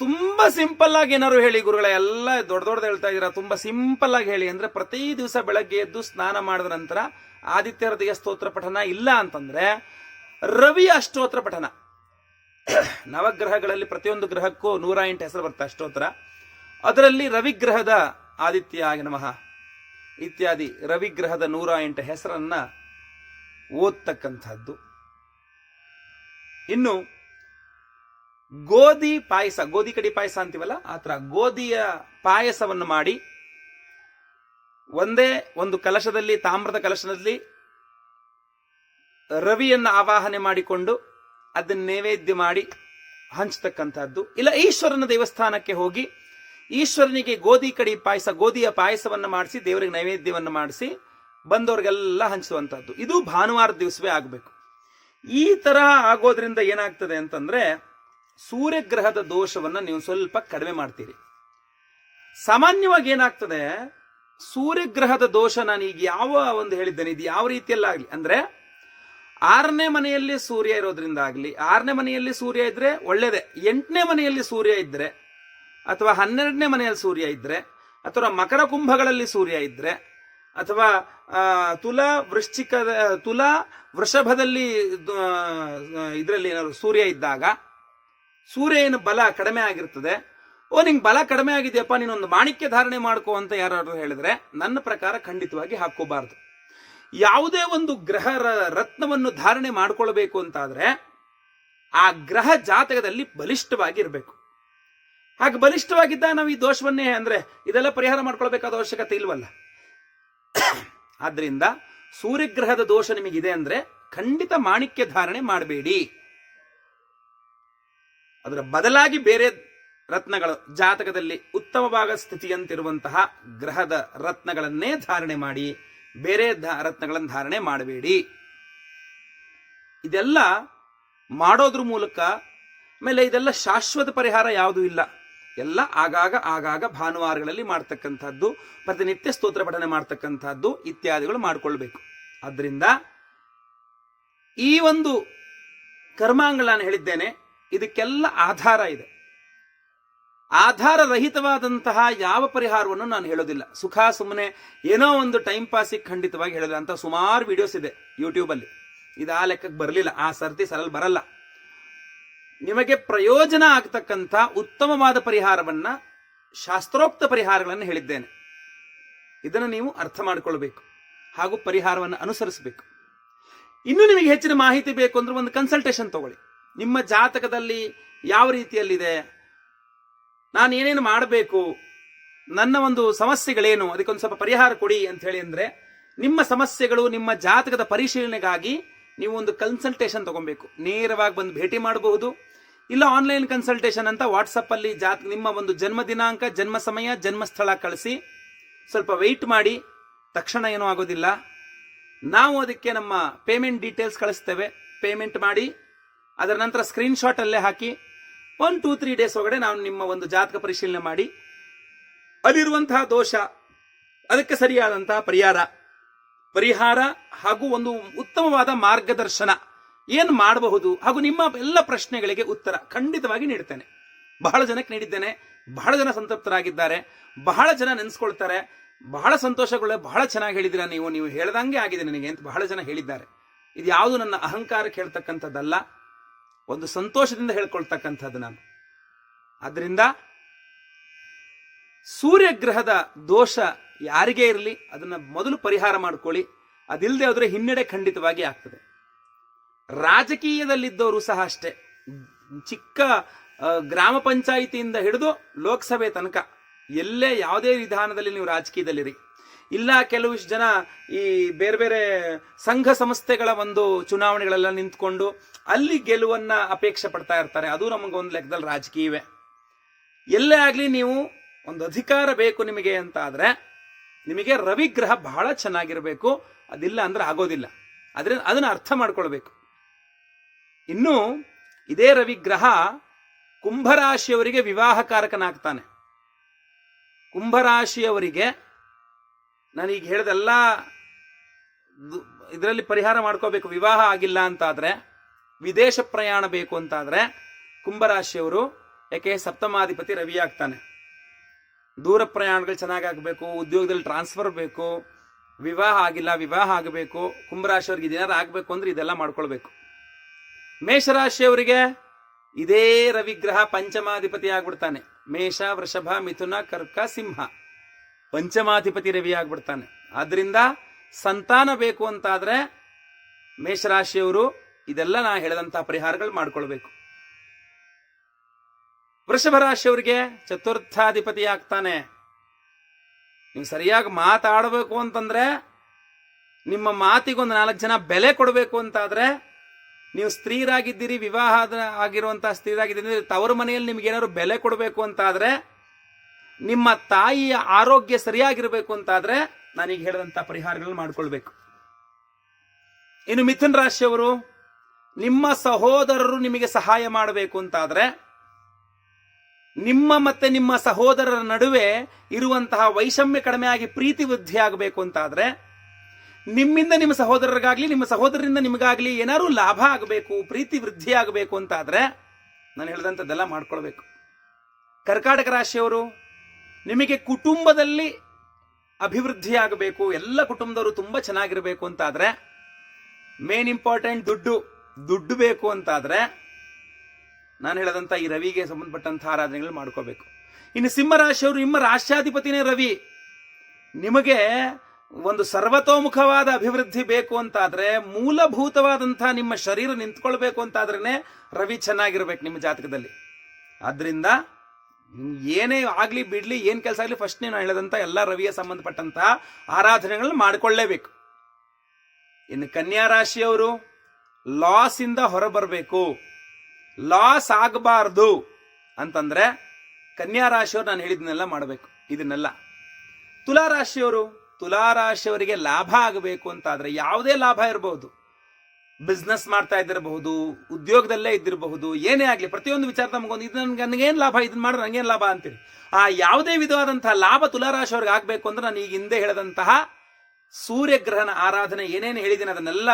ತುಂಬ ಸಿಂಪಲ್ ಆಗಿ ಏನಾರು ಹೇಳಿ ಗುರುಗಳ, ಎಲ್ಲ ದೊಡ್ಡ ದೊಡ್ಡದು ಹೇಳ್ತಾ ಇದ್ದೀರಾ, ತುಂಬ ಸಿಂಪಲ್ ಆಗಿ ಹೇಳಿ. ಅಂದ್ರೆ ಪ್ರತಿ ದಿವಸ ಬೆಳಗ್ಗೆ ಎದ್ದು ಸ್ನಾನ ಮಾಡಿದ ನಂತರ ಆದಿತ್ಯ ಹೃದಯ ಸ್ತೋತ್ರ ಪಠನ ಇಲ್ಲ ಅಂತಂದ್ರೆ ರವಿ ಅಷ್ಟೋತ್ರ ಪಠನ. ನವಗ್ರಹಗಳಲ್ಲಿ ಪ್ರತಿಯೊಂದು ಗ್ರಹಕ್ಕೂ ನೂರ ಎಂಟು ಹೆಸರು ಬರುತ್ತೆ ಅಷ್ಟೋತ್ರ. ಅದರಲ್ಲಿ ರವಿಗ್ರಹದ ಆದಿತ್ಯ ನಮಃ. ಇತ್ಯಾದಿ ರವಿಗ್ರಹದ ನೂರ ಎಂಟು ಹೆಸರನ್ನ ಓದ್ತಕ್ಕಂಥದ್ದು. ಇನ್ನು ಗೋಧಿ ಪಾಯಸ, ಗೋಧಿ ಕಡಿ ಪಾಯಸ ಅಂತೀವಲ್ಲ, ಆ ಥರ ಗೋಧಿಯ ಪಾಯಸವನ್ನು ಮಾಡಿ, ಒಂದೇ ಒಂದು ಕಲಶದಲ್ಲಿ, ತಾಮ್ರದ ಕಲಶದಲ್ಲಿ ರವಿಯನ್ನು ಆವಾಹನೆ ಮಾಡಿಕೊಂಡು ಅದನ್ನ ನೈವೇದ್ಯ ಮಾಡಿ ಹಂಚತಕ್ಕಂಥದ್ದು. ಇಲ್ಲ, ಈಶ್ವರನ ದೇವಸ್ಥಾನಕ್ಕೆ ಹೋಗಿ ಈಶ್ವರನಿಗೆ ಗೋಧಿ ಕಡಿ ಪಾಯಸ, ಗೋಧಿಯ ಪಾಯಸವನ್ನು ಮಾಡಿಸಿ, ದೇವರಿಗೆ ನೈವೇದ್ಯವನ್ನು ಮಾಡಿಸಿ ಬಂದವರಿಗೆಲ್ಲ ಹಂಚುವಂಥದ್ದು. ಇದು ಭಾನುವಾರ ದಿವಸವೇ ಆಗಬೇಕು. ಈ ತರಹ ಆಗೋದ್ರಿಂದ ಏನಾಗ್ತದೆ ಅಂತಂದ್ರೆ ಸೂರ್ಯಗ್ರಹದ ದೋಷವನ್ನ ನೀವು ಸ್ವಲ್ಪ ಕಡಿಮೆ ಮಾಡ್ತೀರಿ. ಸಾಮಾನ್ಯವಾಗಿ ಏನಾಗ್ತದೆ, ಸೂರ್ಯಗ್ರಹದ ದೋಷ ನಾನು ಈಗ ಯಾವ ಒಂದು ಹೇಳಿದ್ದೇನೆ, ಇದು ಯಾವ ರೀತಿಯಲ್ಲಾಗಲಿ, ಅಂದ್ರೆ ಆರನೇ ಮನೆಯಲ್ಲಿ ಸೂರ್ಯ ಇರೋದ್ರಿಂದ ಆಗ್ಲಿ ಆರನೇ ಮನೆಯಲ್ಲಿ ಸೂರ್ಯ ಇದ್ರೆ ಒಳ್ಳೇದೇ. ಎಂಟನೇ ಮನೆಯಲ್ಲಿ ಸೂರ್ಯ ಇದ್ರೆ, ಅಥವಾ ಹನ್ನೆರಡನೇ ಮನೆಯಲ್ಲಿ ಸೂರ್ಯ ಇದ್ರೆ, ಅಥವಾ ಮಕರ ಕುಂಭಗಳಲ್ಲಿ ಸೂರ್ಯ ಇದ್ರೆ, ಅಥವಾ ತುಲಾ ವೃಶ್ಚಿಕದ, ತುಲಾ ವೃಷಭದಲ್ಲಿ ಇದರಲ್ಲಿ ಏನಾದ್ರು ಸೂರ್ಯ ಇದ್ದಾಗ ಸೂರ್ಯ ಏನು ಬಲ ಕಡಿಮೆ ಆಗಿರ್ತದೆ. ಓ, ನಿಂಗೆ ಬಲ ಕಡಿಮೆ ಆಗಿದೆಯಪ್ಪ, ನೀನೊಂದು ಮಾಣಿಕ್ಯ ಧಾರಣೆ ಮಾಡ್ಕೋ ಅಂತ ಯಾರಾದ್ರು ಹೇಳಿದ್ರೆ, ನನ್ನ ಪ್ರಕಾರ ಖಂಡಿತವಾಗಿ ಹಾಕೋಬಾರ್ದು ಯಾವುದೇ ಒಂದು ಗ್ರಹ ರತ್ನವನ್ನು ಧಾರಣೆ ಮಾಡ್ಕೊಳ್ಬೇಕು ಅಂತಾದ್ರೆ ಆ ಗ್ರಹ ಜಾತಕದಲ್ಲಿ ಬಲಿಷ್ಠವಾಗಿ ಇರಬೇಕು ಹಾಗೆ ಬಲಿಷ್ಠವಾಗಿದ್ದ ನಾವು ಈ ದೋಷವನ್ನೇ ಅಂದ್ರೆ ಇದೆಲ್ಲ ಪರಿಹಾರ ಮಾಡ್ಕೊಳ್ಬೇಕಾದ ಅವಶ್ಯಕತೆ ಇಲ್ವಲ್ಲ. ಆದ್ರಿಂದ ಸೂರ್ಯಗ್ರಹದ ದೋಷ ನಿಮಗಿದೆ ಅಂದ್ರೆ ಖಂಡಿತ ಮಾಣಿಕ್ಯ ಧಾರಣೆ ಮಾಡಬೇಡಿ. ಅದರ ಬದಲಾಗಿ ಬೇರೆ ರತ್ನಗಳು ಜಾತಕದಲ್ಲಿ ಉತ್ತಮವಾದ ಸ್ಥಿತಿಯಂತಿರುವಂತಹ ಗ್ರಹದ ರತ್ನಗಳನ್ನೇ ಧಾರಣೆ ಮಾಡಿ ಬೇರೆ ರತ್ನಗಳನ್ನು ಧಾರಣೆ ಮಾಡಬೇಡಿ. ಇದೆಲ್ಲ ಮಾಡೋದ್ರ ಮೂಲಕ ಆಮೇಲೆ ಇದೆಲ್ಲ ಶಾಶ್ವತ ಪರಿಹಾರ ಯಾವುದೂ ಇಲ್ಲ. ಎಲ್ಲ ಆಗಾಗ ಆಗಾಗ ಭಾನುವಾರಗಳಲ್ಲಿ ಮಾಡ್ತಕ್ಕಂಥದ್ದು, ಪ್ರತಿನಿತ್ಯ ಸ್ತೋತ್ರ ಪಠನೆ ಮಾಡ್ತಕ್ಕಂಥದ್ದು ಇತ್ಯಾದಿಗಳು ಮಾಡಿಕೊಳ್ಬೇಕು. ಆದ್ರಿಂದ ಈ ಒಂದು ಕರ್ಮಾಂಗ ನಾನು ಹೇಳಿದ್ದೇನೆ, ಇದಕ್ಕೆಲ್ಲ ಆಧಾರ ಇದೆ. ಆಧಾರ ರಹಿತವಾದಂತಹ ಯಾವ ಪರಿಹಾರವನ್ನು ನಾನು ಹೇಳೋದಿಲ್ಲ. ಸುಖ ಸುಮ್ಮನೆ ಏನೋ ಒಂದು ಟೈಮ್ ಪಾಸಿಗೆ ಖಂಡಿತವಾಗಿ ಹೇಳೋದಿಲ್ಲ. ಅಂತ ಸುಮಾರು ವಿಡಿಯೋಸ್ ಇದೆ ಯೂಟ್ಯೂಬಲ್ಲಿ ಇದು ಆ ಲೆಕ್ಕಕ್ಕೆ ಬರಲಿಲ್ಲ. ಆ ಸರ್ತಿ ಸರಲ್ ಬರಲ್ಲ. ನಿಮಗೆ ಪ್ರಯೋಜನ ಆಗ್ತಕ್ಕಂಥ ಉತ್ತಮವಾದ ಪರಿಹಾರವನ್ನ ಶಾಸ್ತ್ರೋಕ್ತ ಪರಿಹಾರಗಳನ್ನು ಹೇಳಿದ್ದೇನೆ. ಇದನ್ನು ನೀವು ಅರ್ಥ ಮಾಡಿಕೊಳ್ಬೇಕು. ಹಾಗೂ ಪರಿಹಾರವನ್ನು ಅನುಸರಿಸಬೇಕು. ಇನ್ನು ನಿಮಗೆ ಹೆಚ್ಚಿನ ಮಾಹಿತಿ ಬೇಕು ಅಂದ್ರೆ ಒಂದು ಕನ್ಸಲ್ಟೇಷನ್ ತಗೊಳ್ಳಿ. ನಿಮ್ಮ ಜಾತಕದಲ್ಲಿ ಯಾವ ರೀತಿಯಲ್ಲಿದೆ? ನಾನು ಏನೇನು ಮಾಡಬೇಕು? ನನ್ನ ಒಂದು ಸಮಸ್ಯೆಗಳೇನು? ಅದಕ್ಕೊಂದು ಸ್ವಲ್ಪ ಪರಿಹಾರ ಕೊಡಿ ಅಂತ ಹೇಳಿ ಅಂದರೆ, ನಿಮ್ಮ ಸಮಸ್ಯೆಗಳು ನಿಮ್ಮ ಜಾತಕದ ಪರಿಶೀಲನೆಗಾಗಿ ನೀವು ಒಂದು ಕನ್ಸಲ್ಟೇಷನ್ ತಗೊಬೇಕು. ನೇರವಾಗಿ ಬಂದು ಭೇಟಿ ಮಾಡಬಹುದು ಇಲ್ಲ ಆನ್ಲೈನ್ ಕನ್ಸಲ್ಟೇಷನ್ ಅಂತ ವಾಟ್ಸಪ್ಪಲ್ಲಿ ಜಾತ್, ನಿಮ್ಮ ಒಂದು ಜನ್ಮ ದಿನಾಂಕ, ಜನ್ಮ ಸಮಯ, ಜನ್ಮ ಸ್ಥಳ ಕಳಿಸಿ. ಸ್ವಲ್ಪ ವೆಯ್ಟ್ ಮಾಡಿ. ತಕ್ಷಣ ಏನೂ ಆಗೋದಿಲ್ಲ. ನಾವು ಅದಕ್ಕೆ ನಮ್ಮ ಪೇಮೆಂಟ್ ಡೀಟೇಲ್ಸ್ ಕಳಿಸ್ತೇವೆ. ಪೇಮೆಂಟ್ ಮಾಡಿ. ಅದರ ನಂತರ ಸ್ಕ್ರೀನ್ಶಾಟ್ ಅಲ್ಲೇ ಹಾಕಿ. ಒನ್ ಟೂ ತ್ರೀ ಡೇಸ್ ಒಳಗಡೆ ನಾನು ನಿಮ್ಮ ಒಂದು ಜಾತಕ ಪರಿಶೀಲನೆ ಮಾಡಿ. ಅಲ್ಲಿರುವಂತಹ ದೋಷ, ಅದಕ್ಕೆ ಸರಿಯಾದಂತಹ ಪರಿಹಾರ. ಪರಿಹಾರ ಹಾಗೂ ಒಂದು ಉತ್ತಮವಾದ ಮಾರ್ಗದರ್ಶನ. ಏನು ಮಾಡಬಹುದು ಹಾಗೂ ನಿಮ್ಮ ಎಲ್ಲ ಪ್ರಶ್ನೆಗಳಿಗೆ ಉತ್ತರ ಖಂಡಿತವಾಗಿ ನೀಡ್ತೇನೆ. ಬಹಳ ಜನಕ್ಕೆ ನೀಡಿದ್ದೇನೆ, ಬಹಳ ಜನ ಸಂತೃಪ್ತರಾಗಿದ್ದಾರೆ, ಬಹಳ ಜನ ನೆನೆಸ್ಕೊಳ್ತಾರೆ, ಬಹಳ ಸಂತೋಷಗಳು ಬಹಳ ಚೆನ್ನಾಗಿ ಹೇಳಿದಿರ ನೀವು ನೀವು ಹೇಳ್ದಂಗೆ ಆಗಿದೆ ನನಗೆ ಅಂತ ಬಹಳ ಜನ ಹೇಳಿದ್ದಾರೆ. ಇದು ಯಾವುದು ನನ್ನ ಅಹಂಕಾರಕ್ಕೆ ಹೇಳ್ತಕ್ಕಂಥದ್ದಲ್ಲ ಒಂದು ಸಂತೋಷದಿಂದ ಹೇಳ್ಕೊಳ್ತಕ್ಕಂಥದ್ದು ನಾನು. ಆದ್ರಿಂದ ಸೂರ್ಯಗ್ರಹದ ದೋಷ ಯಾರಿಗೆ ಇರಲಿ, ಅದನ್ನ ಮೊದಲು ಪರಿಹಾರ ಮಾಡ್ಕೊಳ್ಳಿ. ಅದಿಲ್ಲದೆ ಹೋದ್ರೆ ಹಿನ್ನಡೆ ಖಂಡಿತವಾಗಿ ಆಗ್ತದೆ. ರಾಜಕೀಯದಲ್ಲಿದ್ದವರು ಸಹ ಅಷ್ಟೇ. ಚಿಕ್ಕ ಗ್ರಾಮ ಪಂಚಾಯಿತಿಯಿಂದ ಹಿಡಿದು ಲೋಕಸಭೆ ತನಕ ಎಲ್ಲೇ ಯಾವುದೇ ವಿಧಾನದಲ್ಲಿ ನೀವು ರಾಜಕೀಯದಲ್ಲಿರಿ. ಇಲ್ಲ ಕೆಲವಿಷ್ಟು ಜನ ಈ ಬೇರೆ ಬೇರೆ ಸಂಘ ಸಂಸ್ಥೆಗಳ ಒಂದು ಚುನಾವಣೆಗಳೆಲ್ಲ ನಿಂತ್ಕೊಂಡು ಅಲ್ಲಿ ಗೆಲುವನ್ನ ಅಪೇಕ್ಷೆ ಪಡ್ತಾ ಇರ್ತಾರೆ. ಅದು ನಮಗೆ ಒಂದು ಲೆಕ್ಕದಲ್ಲಿ ರಾಜಕೀಯವೇ. ಎಲ್ಲೇ ಆಗಲಿ ನೀವು ಒಂದು ಅಧಿಕಾರ ಬೇಕು ನಿಮಗೆ ಅಂತ ಆದರೆ ನಿಮಗೆ ರವಿಗ್ರಹ ಬಹಳ ಚೆನ್ನಾಗಿರಬೇಕು. ಅದಿಲ್ಲ ಅಂದ್ರೆ ಆಗೋದಿಲ್ಲ. ಆದ್ರೆ ಅದನ್ನ ಅರ್ಥ ಮಾಡ್ಕೊಳ್ಬೇಕು. ಇನ್ನು ಇದೇ ರವಿಗ್ರಹ ಕುಂಭರಾಶಿಯವರಿಗೆ ವಿವಾಹಕಾರಕನಾಗ್ತಾನೆ. ಕುಂಭರಾಶಿಯವರಿಗೆ ನಾನೀಗ ಹೇಳಿದೆಲ್ಲ ಇದರಲ್ಲಿ ಪರಿಹಾರ ಮಾಡ್ಕೋಬೇಕು. ವಿವಾಹ ಆಗಿಲ್ಲ ಅಂತಾದರೆ, ವಿದೇಶ ಪ್ರಯಾಣ ಬೇಕು ಅಂತಾದರೆ ಕುಂಭರಾಶಿಯವರು ಯಾಕೆ ಸಪ್ತಮಾಧಿಪತಿ ರವಿ ಆಗ್ತಾನೆ. ದೂರ ಪ್ರಯಾಣಗಳು ಚೆನ್ನಾಗಿ ಆಗಬೇಕು, ಉದ್ಯೋಗದಲ್ಲಿ ಟ್ರಾನ್ಸ್ಫರ್ ಬೇಕು, ವಿವಾಹ ಆಗಿಲ್ಲ, ವಿವಾಹ ಆಗಬೇಕು, ಕುಂಭರಾಶಿಯವ್ರಿಗೆ ಇದೇನಾರು ಆಗಬೇಕು ಅಂದ್ರೆ ಇದೆಲ್ಲ ಮಾಡ್ಕೊಳ್ಬೇಕು. ಮೇಷರಾಶಿಯವರಿಗೆ ಇದೇ ರವಿಗ್ರಹ, ಪಂಚಮಾಧಿಪತಿ ಆಗ್ಬಿಡ್ತಾನೆ. ಮೇಷ, ವೃಷಭ, ಮಿಥುನ, ಕರ್ಕ, ಸಿಂಹ. ಪಂಚಮಾಧಿಪತಿ ರವಿ ಆಗ್ಬಿಡ್ತಾನೆ. ಆದ್ರಿಂದ ಸಂತಾನ ಬೇಕು ಅಂತಾದ್ರೆ ಮೇಷರಾಶಿಯವರು ಇದೆಲ್ಲ ನಾ ಹೇಳಿದಂತಹ ಪರಿಹಾರಗಳು ಮಾಡ್ಕೊಳ್ಬೇಕು. ವೃಷಭ ರಾಶಿಯವರಿಗೆ ಚತುರ್ಥಾಧಿಪತಿ ಆಗ್ತಾನೆ. ನೀವು ಸರಿಯಾಗಿ ಮಾತಾಡಬೇಕು ಅಂತಂದ್ರೆ ನಿಮ್ಮ ಮಾತಿಗೊಂದು ನಾಲ್ಕು ಜನ ಬೆಲೆ ಕೊಡಬೇಕು ಅಂತಾದ್ರೆ ನೀವು ಸ್ತ್ರೀರಾಗಿದ್ದೀರಿ ವಿವಾಹ ಆಗಿರುವಂತಹ ಸ್ತ್ರೀರಾಗಿದ್ದೀರಿ ತವರು ಮನೆಯಲ್ಲಿ ನಿಮ್ಗೆ ಏನಾದ್ರು ಬೆಲೆ ಕೊಡಬೇಕು ಅಂತಾದ್ರೆ ನಿಮ್ಮ ತಾಯಿಯ ಆರೋಗ್ಯ ಸರಿಯಾಗಿರಬೇಕು ಅಂತಾದ್ರೆ ನಾನೀಗ ಹೇಳಿದಂತ ಪರಿಹಾರಗಳನ್ನ ಮಾಡ್ಕೊಳ್ಬೇಕು. ಇನ್ನು ಮಿಥುನ್ ರಾಶಿಯವರು, ನಿಮ್ಮ ಸಹೋದರರು ನಿಮಗೆ ಸಹಾಯ ಮಾಡಬೇಕು ಅಂತಾದ್ರೆ, ನಿಮ್ಮ ಮತ್ತೆ ನಿಮ್ಮ ಸಹೋದರರ ನಡುವೆ ಇರುವಂತಹ ವೈಷಮ್ಯ ಕಡಿಮೆ ಆಗಿ ಪ್ರೀತಿ ವೃದ್ಧಿ ಆಗಬೇಕು ಅಂತಾದ್ರೆ, ನಿಮ್ಮಿಂದ ನಿಮ್ಮ ಸಹೋದರರಿಗಾಗ್ಲಿ, ನಿಮ್ಮ ಸಹೋದರರಿಂದ ನಿಮಗಾಗ್ಲಿ ಏನಾದ್ರು ಲಾಭ ಆಗಬೇಕು, ಪ್ರೀತಿ ವೃದ್ಧಿ ಆಗಬೇಕು ಅಂತಾದ್ರೆ, ನಾನು ಹೇಳಿದಂಥದ್ದೆಲ್ಲ ಮಾಡ್ಕೊಳ್ಬೇಕು. ಕರ್ಕಾಟಕ ರಾಶಿಯವರು ನಿಮಗೆ ಕುಟುಂಬದಲ್ಲಿ ಅಭಿವೃದ್ಧಿ ಆಗಬೇಕು ಎಲ್ಲ ಕುಟುಂಬದವರು ತುಂಬ ಚೆನ್ನಾಗಿರಬೇಕು ಅಂತಾದರೆ ಮೇನ್ ಇಂಪಾರ್ಟೆಂಟ್ ದುಡ್ಡು ದುಡ್ಡು ಬೇಕು ಅಂತಾದರೆ, ನಾನು ಹೇಳದಂಥ ಈ ರವಿಗೆ ಸಂಬಂಧಪಟ್ಟಂಥ ಆರಾಧನೆಗಳು ಮಾಡ್ಕೋಬೇಕು. ಇನ್ನು ಸಿಂಹರಾಶಿಯವರು ನಿಮ್ಮ ರಾಷ್ಟ್ರಾಧಿಪತಿನೇ ರವಿ. ನಿಮಗೆ ಒಂದು ಸರ್ವತೋಮುಖವಾದ ಅಭಿವೃದ್ಧಿ ಬೇಕು ಅಂತಾದರೆ, ಮೂಲಭೂತವಾದಂಥ ನಿಮ್ಮ ಶರೀರ ನಿಂತ್ಕೊಳ್ಬೇಕು ಅಂತಾದ್ರೇ ರವಿ ಚೆನ್ನಾಗಿರ್ಬೇಕು ನಿಮ್ಮ ಜಾತಕದಲ್ಲಿ. ನಿಮ್ಗೆ ಏನೇ ಆಗಲಿ ಬಿಡ್ಲಿ, ಏನು ಕೆಲಸ ಆಗಲಿ ಫಸ್ಟ್ ನೀವು ಹೇಳದಂಥ ಎಲ್ಲ ರವಿಯ ಸಂಬಂಧಪಟ್ಟಂತಹ ಆರಾಧನೆಗಳನ್ನ ಮಾಡಿಕೊಳ್ಳೇಬೇಕು. ಇನ್ನು ಕನ್ಯಾ ರಾಶಿಯವರು ಲಾಸ್ ಇಂದ ಹೊರಬರಬೇಕು. ಲಾಸ್ ಆಗಬಾರ್ದು ಅಂತಂದ್ರೆ ಕನ್ಯಾ ರಾಶಿಯವರು ನಾನು ಹೇಳಿದ್ನೆಲ್ಲ ಮಾಡಬೇಕು. ಇದನ್ನೆಲ್ಲ. ತುಲಾ ರಾಶಿಯವರು, ತುಲಾ ರಾಶಿಯವರಿಗೆ ಲಾಭ ಆಗಬೇಕು ಅಂತಾದ್ರೆ ಯಾವುದೇ ಲಾಭ ಇರಬಹುದು ಬಿಸ್ನೆಸ್ ಮಾಡ್ತಾ ಇದ್ದಿರಬಹುದು, ಉದ್ಯೋಗದಲ್ಲೇ ಇದ್ದಿರಬಹುದು, ಏನೇ ಆಗಲಿ, ಪ್ರತಿಯೊಂದು ವಿಚಾರ ನಮಗೊಂದು, ಇದು ನನಗೆ, ನನಗೇನು ಲಾಭ ಇದನ್ನ ಮಾಡಿದ್ರೆ ನನಗೇನು ಲಾಭ ಅಂತೀರಿ? ಆ ಯಾವುದೇ ವಿಧವಾದಂತಹ ಲಾಭ ತುಲಾರಾಶಿಯವ್ರಿಗೆ ಆಗಬೇಕು ಅಂದ್ರೆ ನಾನು ಈಗ ಹಿಂದೆ ಹೇಳಿದಂತಹ ಸೂರ್ಯಗ್ರಹಣ ಆರಾಧನೆ, ಏನೇನು ಹೇಳಿದ್ದೀನಿ ಅದನ್ನೆಲ್ಲ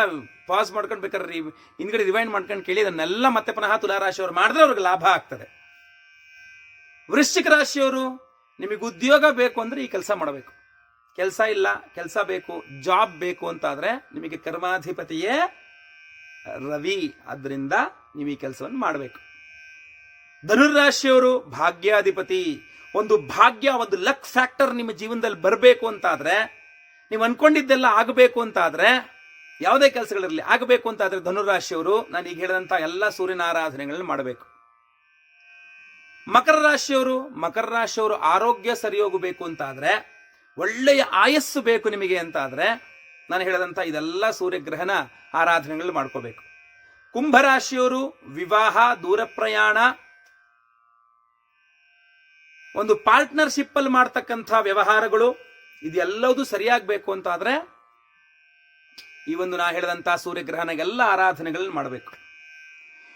ಪಾಸ್ ಮಾಡ್ಕೊಂಡು ಬೇಕಾದ್ರೆ ಹಿಂದ್ಗಡೆ ರಿವೈಂಡ್ ಮಾಡ್ಕೊಂಡು ಕೇಳಿ, ಅದನ್ನೆಲ್ಲ ಮತ್ತೆ ಪುನಃ ತುಲಾರಾಶಿಯವರು ಮಾಡಿದ್ರೆ ಅವ್ರಿಗೆ ಲಾಭ ಆಗ್ತದೆ. ವೃಶ್ಚಿಕ ರಾಶಿಯವರು ನಿಮಗೆ ಉದ್ಯೋಗ ಬೇಕು ಅಂದ್ರೆ ಈ ಕೆಲಸ ಮಾಡಬೇಕು. ಕೆಲಸ ಇಲ್ಲ, ಕೆಲಸ ಬೇಕು ಜಾಬ್ ಬೇಕು ಅಂತಾದರೆ ನಿಮಗೆ ಕರ್ಮಾಧಿಪತಿಯೇ ರವಿ ಅದರಿಂದ ನೀವು ಈ ಕೆಲಸವನ್ನು ಮಾಡಬೇಕು. ಧನುರಾಶಿಯವರು ಭಾಗ್ಯಾಧಿಪತಿ. ಒಂದು ಭಾಗ್ಯ, ಒಂದು ಲಕ್ ಫ್ಯಾಕ್ಟರ್ ನಿಮ್ಮ ಜೀವನದಲ್ಲಿ ಬರಬೇಕು ಅಂತಾದರೆ, ನೀವು ಅನ್ಕೊಂಡಿದ್ದೆಲ್ಲ ಆಗಬೇಕು ಅಂತಾದರೆ, ಯಾವುದೇ ಕೆಲಸಗಳಿರಲಿ ಆಗಬೇಕು ಅಂತಾದರೆ ಧನುರಾಶಿಯವರು ನಾನು ಈಗ ಹೇಳಿದಂತ ಎಲ್ಲ ಸೂರ್ಯನ ಆರಾಧನೆಗಳನ್ನ ಮಾಡಬೇಕು. ಮಕರ ರಾಶಿಯವರು ಮಕರ ರಾಶಿಯವರು ಆರೋಗ್ಯ ಸರಿ ಹೋಗಬೇಕು ಅಂತಾದ್ರೆ, ಒಳ್ಳೆಯ ಆಯಸ್ಸು ಬೇಕು ನಿಮಗೆ ಅಂತಾದ್ರೆ ನಾನು ಹೇಳಿದಂತ ಇದೆಲ್ಲ ಸೂರ್ಯಗ್ರಹಣ ಆರಾಧನೆಗಳು ಮಾಡ್ಕೋಬೇಕು. ಕುಂಭರಾಶಿಯವರು ವಿವಾಹ, ದೂರ ಪ್ರಯಾಣ, ಒಂದು ಪಾರ್ಟ್ನರ್ಶಿಪ್ ಅಲ್ಲಿ ಮಾಡ್ತಕ್ಕಂಥ ವ್ಯವಹಾರಗಳು ಇದೆಲ್ಲವೂ ಸರಿಯಾಗಬೇಕು ಅಂತಾದ್ರೆ, ಈ ಒಂದು ನಾ ಹೇಳಿದಂಥ ಸೂರ್ಯಗ್ರಹಣಗೆಲ್ಲ ಆರಾಧನೆಗಳನ್ನು ಮಾಡಬೇಕು.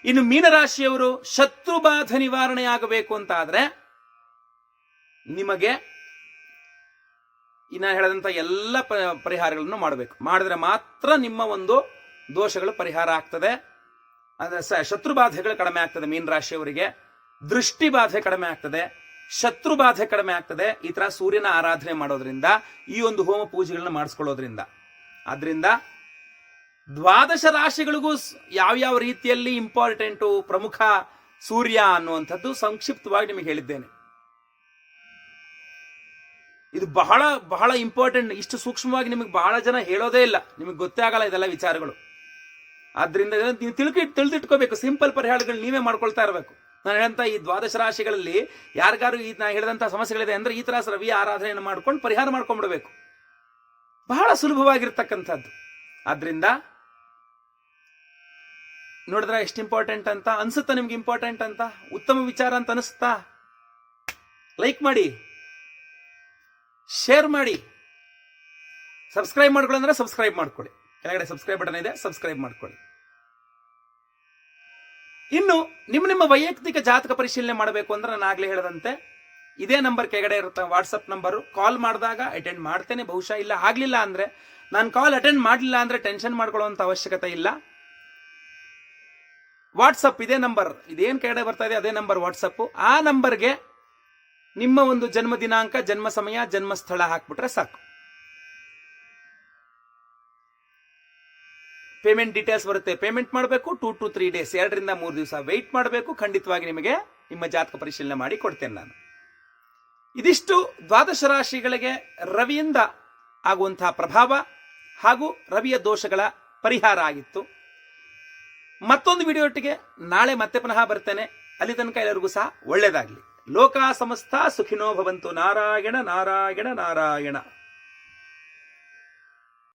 ಇನ್ನು ಮೀನರಾಶಿಯವರು ಶತ್ರು ಬಾಧ ನಿವಾರಣೆ ಆಗಬೇಕು ಅಂತ ನಿಮಗೆ ಇನ್ನ ಹೇಳಿದಂಥ ಎಲ್ಲ ಪರಿಹಾರಗಳನ್ನು ಮಾಡಬೇಕು. ಮಾಡಿದ್ರೆ ಮಾತ್ರ ನಿಮ್ಮ ಒಂದು ದೋಷಗಳು ಪರಿಹಾರ ಆಗ್ತದೆ. ಅಂದರೆ ಸ- ಶತ್ರು ಬಾಧೆಗಳು ಕಡಿಮೆ ಆಗ್ತದೆ ಮೀನ ರಾಶಿಯವರಿಗೆ. ದೃಷ್ಟಿ ಬಾಧೆ ಕಡಿಮೆ ಆಗ್ತದೆ. ಶತ್ರು ಬಾಧೆ ಕಡಿಮೆ ಆಗ್ತದೆ. ಈ ಥರ ಸೂರ್ಯನ ಆರಾಧನೆ ಮಾಡೋದ್ರಿಂದ, ಈ ಒಂದು ಹೋಮ ಪೂಜೆಗಳನ್ನ ಮಾಡಿಸ್ಕೊಳ್ಳೋದ್ರಿಂದ. ಆದ್ರಿಂದ ದ್ವಾದಶ ರಾಶಿಗಳಿಗೂ ಯಾವ್ಯಾವ ರೀತಿಯಲ್ಲಿ ಇಂಪಾರ್ಟೆಂಟು ಪ್ರಮುಖ ಸೂರ್ಯ ಅನ್ನುವಂಥದ್ದು ಸಂಕ್ಷಿಪ್ತವಾಗಿ ನಿಮಗೆ ಹೇಳಿದ್ದೇನೆ. ಇದು ಬಹಳ ಬಹಳ ಇಂಪಾರ್ಟೆಂಟ್ ಇಷ್ಟು ಸೂಕ್ಷ್ಮವಾಗಿ ನಿಮಗೆ ಬಹಳ ಜನ ಹೇಳೋದೇ ಇಲ್ಲ. ನಿಮಗೆ ಗೊತ್ತೇ ಆಗಲ್ಲ ಇದೆಲ್ಲ ವಿಚಾರಗಳು. ಆದ್ರಿಂದ ನೀವು ತಿಳ್ಕಿ, ತಿಳಿದಿಟ್ಕೋಬೇಕು. ಸಿಂಪಲ್ ಪರಿಹಾರಗಳು ನೀವೇ ಮಾಡ್ಕೊಳ್ತಾ ಇರಬೇಕು. ನಾನು ಹೇಳಂತ ಈ ದ್ವಾದಶ ರಾಶಿಗಳಲ್ಲಿ ಯಾರಿಗಾರು ಈ ನಾ ಹೇಳಿದಂಥ ಸಮಸ್ಯೆಗಳಿದೆ ಅಂದ್ರೆ ಈ ತರ ರವಿ ಆರಾಧನೆಯನ್ನು ಮಾಡ್ಕೊಂಡು ಪರಿಹಾರ ಮಾಡ್ಕೊಂಡ್ಬಿಡ್ಬೇಕು. ಬಹಳ ಸುಲಭವಾಗಿರ್ತಕ್ಕಂಥದ್ದು. ಆದ್ರಿಂದ ನೋಡಿದ್ರೆ ಎಷ್ಟು ಇಂಪಾರ್ಟೆಂಟ್ ಅಂತ ಅನ್ಸುತ್ತಾ ನಿಮ್ಗೆ ಇಂಪಾರ್ಟೆಂಟ್ ಅಂತ? ಉತ್ತಮ ವಿಚಾರ ಅಂತ ಅನಿಸುತ್ತಾ? ಲೈಕ್ ಮಾಡಿ. ಶೇರ್ ಮಾಡಿ. ಸಬ್ಸ್ಕ್ರೈಬ್ ಮಾಡ್ಕೊಳ್ಳಿ ಅಂದ್ರೆ ಸಬ್ಸ್ಕ್ರೈಬ್ ಮಾಡ್ಕೊಳ್ಳಿ. ಕೆಳಗಡೆ ಸಬ್ಸ್ಕ್ರೈಬ್ ಬಟನ್ ಇದೆ ಸಬ್ಸ್ಕ್ರೈಬ್ ಮಾಡ್ಕೊಳ್ಳಿ. ಇನ್ನು ನಿಮ್ಮ ನಿಮ್ಮ ವೈಯಕ್ತಿಕ ಜಾತಕ ಪರಿಶೀಲನೆ ಮಾಡಬೇಕು ಅಂದ್ರೆ ನಾನು ಆಗ್ಲೇ ಹೇಳದಂತೆ, ಇದೇ ನಂಬರ್ ಕೆಳಗಡೆ ಇರುತ್ತೆ ವಾಟ್ಸಪ್ ನಂಬರು ಕಾಲ್ ಮಾಡಿದಾಗ ಅಟೆಂಡ್ ಮಾಡ್ತೇನೆ. ಬಹುಶಃ ಇಲ್ಲ, ಆಗ್ಲಿಲ್ಲ ಅಂದ್ರೆ ನಾನು ಕಾಲ್ ಅಟೆಂಡ್ ಮಾಡಲಿಲ್ಲ ಅಂದ್ರೆ ಟೆನ್ಷನ್ ಮಾಡ್ಕೊಳ್ಳುವಂತ ಅವಶ್ಯಕತೆ ಇಲ್ಲ. ವಾಟ್ಸಪ್ ಇದೇ ನಂಬರ್ ಇದೇನು ಕೆಳಗಡೆ ಬರ್ತಾ ಇದೆ, ಅದೇ ನಂಬರ್ ವಾಟ್ಸಪ್ ಆ ನಂಬರ್ಗೆ ನಿಮ್ಮ ಒಂದು ಜನ್ಮ ದಿನಾಂಕ, ಜನ್ಮ ಸಮಯ, ಜನ್ಮ ಸ್ಥಳ ಹಾಕ್ಬಿಟ್ರೆ ಸಾಕು. ಪೇಮೆಂಟ್ ಡೀಟೇಲ್ಸ್ ಬರುತ್ತೆ. ಪೇಮೆಂಟ್ ಮಾಡಬೇಕು ಟೂ ಟು ತ್ರೀ ಡೇಸ್ ಎರಡರಿಂದ ಮೂರು ದಿವಸ ವೆಯ್ಟ್ ಮಾಡಬೇಕು. ಖಂಡಿತವಾಗಿ ನಿಮಗೆ ನಿಮ್ಮ ಜಾತಕ ಪರಿಶೀಲನೆ ಮಾಡಿ ಕೊಡ್ತೇನೆ ನಾನು. ಇದಿಷ್ಟು ದ್ವಾದಶ ರಾಶಿಗಳಿಗೆ ರವಿಯಿಂದ ಆಗುವಂತಹ ಪ್ರಭಾವ ಹಾಗೂ ರವಿಯ ದೋಷಗಳ ಪರಿಹಾರ ಆಗಿತ್ತು. ಮತ್ತೊಂದು ವಿಡಿಯೋ ಒಟ್ಟಿಗೆ ನಾಳೆ ಮತ್ತೆ ಪುನಃ ಬರ್ತೇನೆ. ಅಲ್ಲಿ ತನಕ ಎಲ್ಲರಿಗೂ ಸಹ ಒಳ್ಳೇದಾಗ್ಲಿ ಲೋಕ ಸಮಸ್ತ ಸುಖಿನೋ ಭವಂತು ನಾರಾಯಣ ನಾರಾಯಣ ನಾರಾಯಣ.